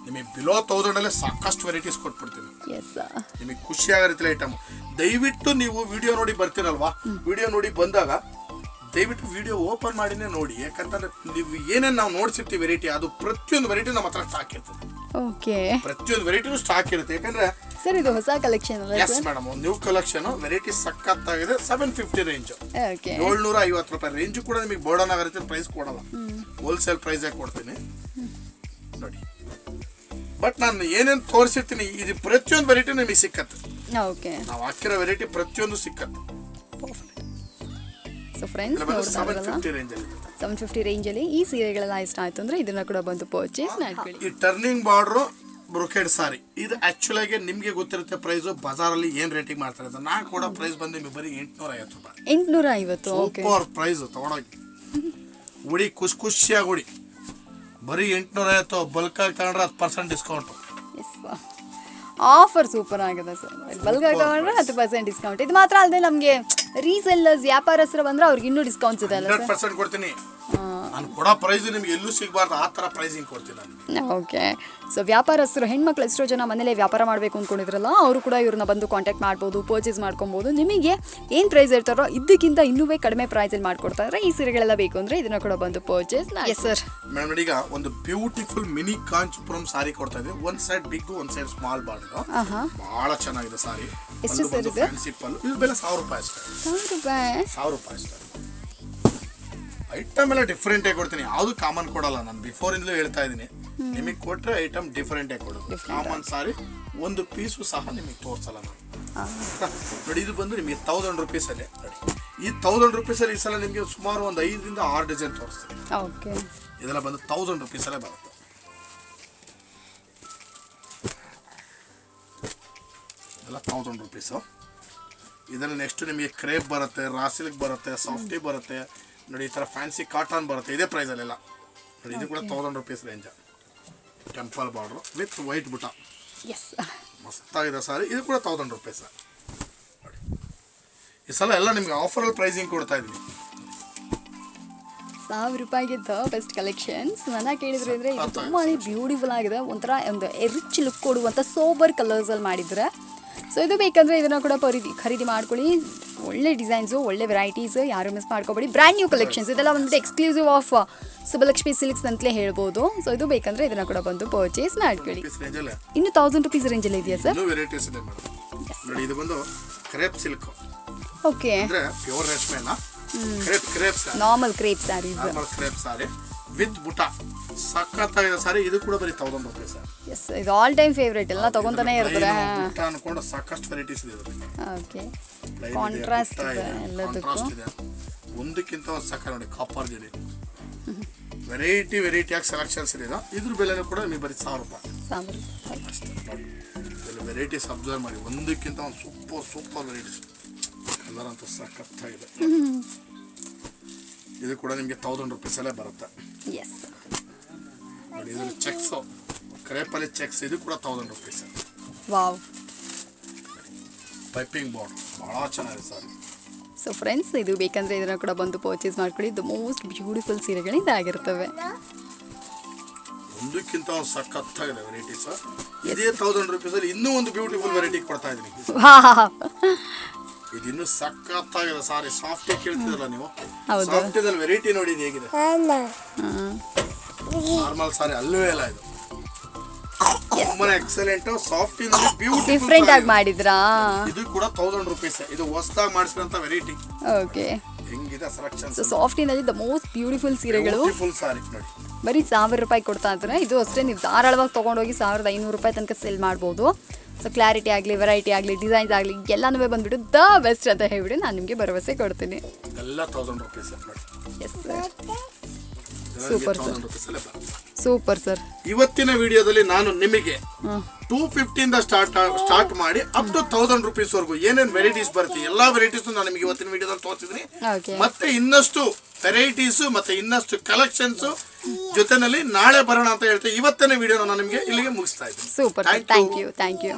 Speaker 2: ನಿಮಗೆ ಬಿಲೋ ತೌಸಂಡಲ್ಲೇ ಸಾಕಷ್ಟು ವೆರೈಟೀಸ್ ಕೊಟ್ಬಿಡ್ತೀನಿ.
Speaker 1: ಎಸ್
Speaker 2: ನಿಮಗೆ ಖುಷಿ ಆಗೋ ರೀತಿಲಿ ಐಟಮ್ ದಯವಿಟ್ಟು ನೀವು ವಿಡಿಯೋ ನೋಡಿ ಬರ್ತೀರಲ್ವಾ? ವಿಡಿಯೋ ನೋಡಿ ಬಂದಾಗ ದಯವಿಟ್ಟು ವಿಡಿಯೋ ಓಪನ್ ಮಾಡಿನೇ ನೋಡಿ ಯಾಕಂತಂದ್ರೆ ನೀವು ಏನೇನು ನಾವು ನೋಡ್ಸಿರ್ತೀವಿ ವೆರೈಟಿ ಅದು ಪ್ರತಿಯೊಂದು ವೆರೈಟಿ ನಮ್ಮ ಹತ್ರ ಸ್ಟಾಕ್ ಇರ್ತದೆ.
Speaker 1: ಓಕೆ
Speaker 2: ಪ್ರತಿಯೊಂದು ವೆರೈಟಿನೂ ಸ್ಟಾಕ್ ಇರುತ್ತೆ. ಯಾಕಂದ್ರೆ
Speaker 1: ಸರ್ ಇದು ಹೊಸ ಕಲೆಕ್ಷನ್ ಅಲ್ಲ
Speaker 2: ಎಸ್ ಮೇಡಮ್ ಒಂದು ನ್ಯೂ ಕಲೆಕ್ಷನ್ ವೆರೈಟಿ ಸಖತ್ತಾಗಿದೆ. ಸೆವೆನ್ ಫಿಫ್ಟಿ ರೇಂಜ್
Speaker 1: ಓಕೆ
Speaker 2: ಏಳ್ನೂರ ಐವತ್ತು ರೂಪಾಯಿ. ರೇಂಜ್ ಕೂಡ ನಿಮಗೆ ಬೋರ್ಡನ್ ರೀತಿ ಪ್ರೈಸ್ ಕೊಡಲ್ಲ. ಹೋಲ್ಸೇಲ್ ಪ್ರೈಸೇ ಕೊಡ್ತೀನಿ. ನೋಡಿ. ಬಟ್ ನಾನು ಏನೇನು ತೋರಿಸಿರ್ತೀನಿ ಇದು ಪ್ರತಿಯೊಂದು ವೆರೈಟಿ ನಿಮಗೆ ಸಿಕ್ಕತ್ತೆ.
Speaker 1: ಓಕೆ
Speaker 2: ನಾವು ಹಾಕಿರೋ ವೆರೈಟಿ ಪ್ರತಿಯೊಂದು ಸಿಕ್ಕತ್ತೆ.
Speaker 1: ಸೊ ಫ್ರೆಂಡ್ಸ್ ನೋಡಿದ್ರಲ್ಲ
Speaker 2: ಸೆವೆನ್ ಫಿಫ್ಟಿ ರೇಂಜಲ್ಲಿ
Speaker 1: ಈ ಸೀರೆಗಳೆಲ್ಲ ಇಷ್ಟ ಆಯ್ತು ಅಂದರೆ ಇದನ್ನ ಕೂಡ ಬಂದು ಪರ್ಚೇಸ್ ಮಾಡ್ಕೊಳ್ಳಿ.
Speaker 2: ಈ ಟರ್ನಿಂಗ್ ಬಾರ್ಡ್ರು ಬ್ರೊಕೆಡ್ ಸಾರಿ ಇದು ಆಕ್ಚುಲ್ ಆಗಿ ನಿಮಗೆ ಗೊತ್ತಿರುತ್ತೆ ಪ್ರೈಸ್ ಬಜಾರಲ್ಲಿ ಏನು ರೇಟಿಂಗ್ ಮಾಡ್ತಾರೆ ಅಂತ. ನಾ ಕೂಡ ಪ್ರೈಸ್ ಬಂದು ನಿಮಗೆ ಬರೀ ಎಂಟುನೂರ ಐವತ್ತು ರೂಪಾಯಿ.
Speaker 1: ಎಂಟುನೂರ ಐವತ್ತು
Speaker 2: ಸೂಪರ್ ಪ್ರೈಸ್ ತಗೊಂಡೋಗಿ ಉಡಿ ಖುಷಿ ಖುಷಿಯಾಗಿ ಉಡಿ. ಬರೀ ಎಂಟುನೂರ ಐವತ್ತು ಬಲ್ಕ್ ಆಗಿ ತಗೊಂಡ್ರೆ ಹತ್ತು ಪರ್ಸೆಂಟ್ ಡಿಸ್ಕೌಂಟು
Speaker 1: ಆಫರ್ ಸೂಪರ್ ಆಗಿದೆ ಸರ್ ಬಲ್ಕಾಗಿ ತಗೊಂಡ್ರೆ ಹತ್ತು ಪರ್ಸೆಂಟ್ ಡಿಸ್ಕೌಂಟ್ ಇದು ಮಾತ್ರ ಅಲ್ಲದೆ ನಮಗೆ ರೀಸೆಲ್ಲರ್ಸ್ ವ್ಯಾಪಾರಸ್ಥರು ಬಂದ್ರೆ ಅವ್ರಿಗೆ ಇನ್ನೂ ಡಿಸ್ಕೌಂಟ್ಸ್ ಇದೆ ಅಲ್ಲ
Speaker 2: ಹಂಡ್ರೆಡ್ ಪರ್ಸೆಂಟ್ ಕೊಡ್ತೀನಿ. ನಾನು ಕೊಡೋ ಪ್ರೈಸ್ ನಿಮ್ಗೆ ಎಲ್ಲೂ ಸಿಗಬಾರ್ದು ಆ ಥರ ಪ್ರೈಸಿಂಗ್ ಕೊಡ್ತೀನಿ ನಾನು
Speaker 1: ಓಕೆ. ಸೊ ವ್ಯಾಪಾರಸ್ಥರು ಹೆಣ್ಮಕ್ಳು ಎಷ್ಟೋ ಜನ ಮನೇಲೆ ವ್ಯಾಪಾರ ಮಾಡಬೇಕು ಅಂದ್ಕೊಂಡಿದ್ರಲ್ಲ ಅವರು ಕೂಡ ಇವ್ರನ್ನ ಬಂದು ಕಾಂಟ್ಯಾಕ್ಟ್ ಮಾಡ್ಬೋದು ಪರ್ಚೇಸ್ ಮಾಡ್ಕೊಬೋದು. ನಿಮಗೆ ಏನು ಪ್ರೈಸ್ ಇರ್ತಾರೋ ಇದಕ್ಕಿಂತ ಇನ್ನೂ ಕಡಿಮೆ ಪ್ರೈಸಲ್ಲಿ ಮಾಡ್ಕೊಡ್ತಾರೆ. ಈ ಸೀರೆಗಳೆಲ್ಲ ಬೇಕು ಅಂದರೆ ಇದನ್ನ ಕೂಡ ಬಂದು ಪರ್ಚೇಸ್ ಎಸ್ ಸರ್
Speaker 2: ಮೇಡಮ್ ಈಗ ಒಂದು ಬ್ಯೂಟಿಫುಲ್ ಮಿನಿ ಕಾಂಚಿಪುರಂ ಸಾರಿ ಕೊಡ್ತಾ ಇದೆ ಒಂದ್ ಸೈಡ್ ಬಿಗ್ ಒಂದ್ ಸೈಡ್ ಸ್ಮಾಲ್ ಬಾರ್ಡರ್
Speaker 1: ಆಹಾ.
Speaker 2: ಬಹಳ ಚೆನ್ನಾಗಿದೆ ಸಾರಿ
Speaker 1: ಎಷ್ಟು sir ಇದು?
Speaker 2: ಸಿಂಪಲ್ ಇದು ಬೆಲೆ ಸಾವಿರ ರೂಪಾಯಿ ಅಷ್ಟೇ.
Speaker 1: ಸಾವಿರ ರೂಪಾಯಿ
Speaker 2: ಸಾವಿರ ರೂಪಾಯಿ ಅಷ್ಟೇ. ಐಟಮ್ ಎಲ್ಲ ಡಿಫ್ರೆಂಟ್ ಆಗಿ ಕೊಡ್ತೀನಿ. ಯಾವುದು ಕಾಮನ್ ಕೊಡಲ್ಲ ನಾನು. ಬಿಫೋರ್ ಇಂದಲೂ ಹೇಳ್ತಾ ಇದ್ದೀನಿ. ನಿಮಗೆ ಕೊಟ್ಟರೆ ಐಟಮ್ ಡಿಫ್ರೆಂಟ್ ಆಗಿ ಕೊಡೋದು ಕಾಮನ್ ಸಾರಿ ಒಂದು ಪೀಸು ಸಹ ನಿಮಗೆ ತೋರಿಸಲ್ಲ ನಾನು. ನೋಡಿ ಇದು ಬಂದು ನಿಮಗೆ ತೌಸಂಡ್ ರುಪೀಸ್ ಅಲ್ಲಿ. ನೋಡಿ ಈ ತೌಸಂಡ್ ರುಪೀಸಲ್ಲಿ ಈ ಸಲ ನಿಮಗೆ ಸುಮಾರು ಒಂದು ಐದರಿಂದ ಆರು ಡಿಸೈನ್ ತೋರಿಸ್ತೀನಿ.
Speaker 1: ಓಕೆ.
Speaker 2: ಇದೆಲ್ಲ ಬಂದು ತೌಸಂಡ್ ರುಪೀಸಲ್ಲೇ ಬರುತ್ತೆ. ಇದೆಲ್ಲ ತೌಸಂಡ್ ರುಪೀಸು ಇದರಲ್ಲಿ ನೆಕ್ಸ್ಟ್ ನಿಮಗೆ ಕ್ರೇಪ್ ಬರುತ್ತೆ ರಾಸಿಲ್ಕ್ ಬರುತ್ತೆ ಸಾಫ್ಟಿ ಬರುತ್ತೆ. ನೋಡಿ ಈ ಥರ ಫ್ಯಾನ್ಸಿ ಕಾಟನ್ ಬರುತ್ತೆ. ಇದೇ ಪ್ರೈಸಲ್ಲೆಲ್ಲ ನೋಡಿ ಇದು ಕೂಡ thousand rupees range temple border with white buta ಮಸ್ತಾಗಿದೆ sari ಇದು ಕೂಡ ತೌಸಂಡ್ ರುಪೀಸ್ ನೋಡಿ. ಈ ಸಲ ಎಲ್ಲ ನಿಮಗೆ ಆಫರಲ್ಲಿ ಪ್ರೈಸಿಂಗ್ ಕೊಡ್ತಾ ಇದ್ದೀನಿ.
Speaker 1: ಸಾವಿರ ರೂಪಾಯಿಗೆ ದ ಬೆಸ್ಟ್ ಕಲೆಕ್ಷನ್ಸ್ ನನ್ನ ಕೇಳಿದ್ರೆ ಅಂದರೆ ತುಂಬಾ ಬ್ಯೂಟಿಫುಲ್ ಆಗಿದೆ. ಒಂಥರ ಒಂದು ರಿಚ್ ಲುಕ್ ಕೊಡುವಂಥ ಸೋಬರ್ ಕಲರ್ಸಲ್ಲಿ ಮಾಡಿದ್ರೆ. ಸೊ ಇದು ಬೇಕಂದರೆ ಇದನ್ನು ಕೂಡ ಖರೀದಿ ಖರೀದಿ ಮಾಡ್ಕೊಳ್ಳಿ. ಒಳ್ಳೆ ಡಿಸೈನ್ಸು ಒಳ್ಳೆ ವೆರೈಟೀಸ್ ಯಾರು ಮಿಸ್ ಮಾಡ್ಕೋಬೇಡಿ. ಬ್ರ್ಯಾಂಡ್ ನ್ಯೂ ಕಲೆಕ್ಷನ್ಸ್ ಇದೆಲ್ಲ ಒಂದು ಎಕ್ಸ್ಕ್ಲೂಸಿವ್ ಆಫ್ ಸುಬಲಕ್ಷ್ಮಿ ಸಿಲ್ಕ್ಸ್ ಅಂತಲೇ ಹೇಳ್ಬೋದು. ಸೊ ಇದು ಬೇಕಂದರೆ ಇದನ್ನು ಕೂಡ ಬಂದು ಪರ್ಚೇಸ್ ಮಾಡ್ಕೊಳ್ಳಿ. ಇನ್ನು ತೌಸಂಡ್ ರುಪೀಸ್ ರೇಂಜಲ್ಲಿ ಇದೆಯಾ ಸರ್
Speaker 2: ಇದೆ ಮೇಡಮ್. ನೋಡಿ ಇದು ಬಂದು crepe silk
Speaker 1: okay
Speaker 2: pure ರೇಷ್ಮೆನ? Crepe crepe
Speaker 1: normal crepe saris
Speaker 2: normal crepe sari with buta ಸಖತ್ತಾಗಿದೆ ಸಾರಿ ಇದು ಕೂಡ ಬರೀ ತೌಸಂಡ್ ರುಪೀಸ್
Speaker 1: ಎಸ್ ಇದು ಆಲ್ ಟೈಮ್ ಫೇವ್ರೇಟ್ ಎಲ್ಲ ತಗೊಂತಾನೆ ಇರ್ತಾರೆ.
Speaker 2: ಬುಟ್ಟ ಅನ್ಕೊಂಡು ಸಾಕಷ್ಟು ವೆರೈಟೀಸ್ ಇದೆ ಇದ್ರಲ್ಲಿ.
Speaker 1: ಓಕೆ ಕಾಂಟ್ರಾಸ್ಟ್ ಎಲ್ಲದಕ್ಕೂ.
Speaker 2: ಇದೆ. ಒಂದಕ್ಕಿಂತ ಒಂದು ಸಕ್ಕ ನೋಡಿ ಕಾಪರ್ ಜಡಿ ವೆರೈಟಿ ವೆರೈಟಿಯಾಗಿ ಸೆಲೆಕ್ಷನ್ಸ್ ಇದೆ ಇದು. ಇದ್ರ ಬೆಲೆನೂ ಕೂಡ ನಿಮಗೆ ಬರೀ ಸಾವಿರ ರೂಪಾಯಿ.
Speaker 1: ಸಾಂಬಾರು
Speaker 2: ಅಷ್ಟೇ. ನೋಡಿ ಇದರಲ್ಲಿ ವೆರೈಟೀಸ್ ಅಬ್ಸರ್ವ್ ಮಾಡಿ. ಒಂದಕ್ಕಿಂತ ಒಂದು ಸೂಪರ್ ಸೂಪರ್ ವೆರೈಟೀಸ್ ಕಲರ್ ಅಂತೂ ಸಖತ್ತಾಗಿದೆ. ಇದು ಕೂಡ ನಿಮಗೆ ತೌಸಂಡ್ ರುಪೀಸಲ್ಲೇ ಬರುತ್ತೆ.
Speaker 1: ಎಸ್
Speaker 2: ನೋಡಿ ಇದರಲ್ಲಿ ಚೆಕ್ಸು ಕ್ರೇಪಲ್ಲಿ ಚೆಕ್ಸ್ ಇದು ಕೂಡ thousand rupees
Speaker 1: wow
Speaker 2: piping board ಭಾಳ ಚೆನ್ನಾಗಿದೆ ಸರ್.
Speaker 1: ಸೊ ಫ್ರೆಂಡ್ಸ್ ಇದು ಬೇಕಂದ್ರೆ ಇದನ್ನ ಕೂಡ ಬಂದು ಪರ್ಚೇಸ್ ಮಾಡ್ಕೊಳ್ಳಿ. ದ ಮೋಸ್ಟ್ ಬ್ಯೂಟಿಫುಲ್ ಸೀರೆಗಳಿಂದ ಆಗಿರ್ತವೆ.
Speaker 2: ಒಂದಕ್ಕಿಂತ ಒಂದು ಸಖತ್ತಾಗಿದೆ ಸರ್. ಇದೇ ತೌಸಂಡ್ ರುಪೀಸಲ್ಲಿ ಇನ್ನೂ ಒಂದು ಬ್ಯೂಟಿಫುಲ್ ವೆರೈಟಿ ಕೊಡ್ತಾ ಇದ್ದೀನಿ. ಇದು ಸಕ್ಕತ್ತಾಗಿದೆ ಸಖತ್ತಾಗಿದೆ. ಸಾರಿ ಸಾಫ್ಟ್ ಕೇಳ್ತಿದ್ರಲ್ಲ ನೀವು?
Speaker 1: ಸಾಫ್ಟ್
Speaker 2: ಸಾಫ್ಟಿದಲ್ಲಿ ವೆರೈಟಿ ನೋಡಿ ಇದು ಹೇಗಿದೆ ನಾರ್ಮಲ್ ಸಾರಿ ಅಲ್ಲವೇ ಇಲ್ಲ ಇದು. ತುಂಬಾ ಎಕ್ಸಲೆಂಟ್ ಸಾಫ್ಟ್ ಬ್ಯೂಟಿಫುಲ್
Speaker 1: ಡಿಫರೆಂಟ್ ಆಗಿ ಮಾಡಿದ್ರಾ?
Speaker 2: ಇದು ಕೂಡ ತೌಸಂಡ್ ರುಪೀಸ್ ಇದು ಹೊಸದಾಗಿ ಮಾಡಿಸಿದಂತ ವೆರೈಟಿ
Speaker 1: ಓಕೆ
Speaker 2: ಹೆಂಗಿದೆ ಸೆಲೆಕ್ಷನ್
Speaker 1: ಸೊ ಸಾಫ್ಟಿನಲ್ಲಿ ದ ಮೋಸ್ಟ್ ಬ್ಯೂಟಿಫುಲ್ ಸೀರೆಗಳು.
Speaker 2: ಬ್ಯೂಟಿಫುಲ್ ಸಾರಿ ನೋಡಿ.
Speaker 1: ಬರೀ ಸಾವಿರ ರೂಪಾಯಿ ಕೊಡ್ತಾ ಇದ್ದಾರೆ. ಇದು ಅಷ್ಟೇ ನೀವು ಧಾರಾಳವಾಗಿ ತೊಗೊಂಡೋಗಿ ಸಾವಿರದ ಐನೂರು ರೂಪಾಯಿ ತನಕ ಸೆಲ್ ಮಾಡ್ಬೋದು. ಸೊ ಕ್ಲಾರಿಟಿ ಆಗಲಿ ವೆರೈಟಿ ಆಗಲಿ ಡಿಸೈನ್ಸ್ ಆಗಲಿ ಎಲ್ಲನೂ ಬಂದ್ಬಿಟ್ಟು ದ ಬೆಸ್ಟ್ ಅಂತ ಹೇಳ್ಬಿಟ್ಟು ನಾನು ನಿಮಗೆ ಭರವಸೆ ಕೊಡ್ತೀನಿ.
Speaker 2: ಎಲ್ಲ ತೌಸಂಡ್ ರುಪೀಸ್
Speaker 1: ಎಸ್
Speaker 2: ಸೂಪರ್ ಬರುತ್ತೆ
Speaker 1: ಸೂಪರ್ ಸರ್
Speaker 2: ಇವತ್ತಿನ ವಿಡಿಯೋದಲ್ಲಿ ನಾನು ನಿಮಗೆ ಟೂ ಫಿಫ್ಟಿಯಿಂದ ಸ್ಟಾರ್ಟ್ ಸ್ಟಾರ್ಟ್ ಮಾಡಿ ಅಪ್ ಟು ತೌಸಂಡ್ ರುಪೀಸ್ ವರೆಗೂ ಏನೇನು ವೆರೈಟೀಸ್ ಬರುತ್ತೆ ಎಲ್ಲಾ ವೆರೈಟೀಸ್ ನಾನು ನಿಮಗೆ ಇವತ್ತಿನ ವಿಡಿಯೋದಲ್ಲಿ ತೋರಿಸಿದ್ರಿ ಮತ್ತೆ ಇನ್ನಷ್ಟು ವೆರೈಟೀಸ್ ಮತ್ತೆ ಇನ್ನಷ್ಟು ಕಲೆಕ್ಷನ್ಸ್ ಜೊತೆನಲ್ಲಿ ನಾಳೆ ಬರೋಣ ಅಂತ ಹೇಳ್ತೇವೆ ಇವತ್ತಿನ ವಿಡಿಯೋನ ನಾನು ನಿಮಗೆ ಇಲ್ಲಿಗೆ ಮುಗಿಸ್ತಾ ಇದ್ದೀನಿ.
Speaker 1: Super thank you thank you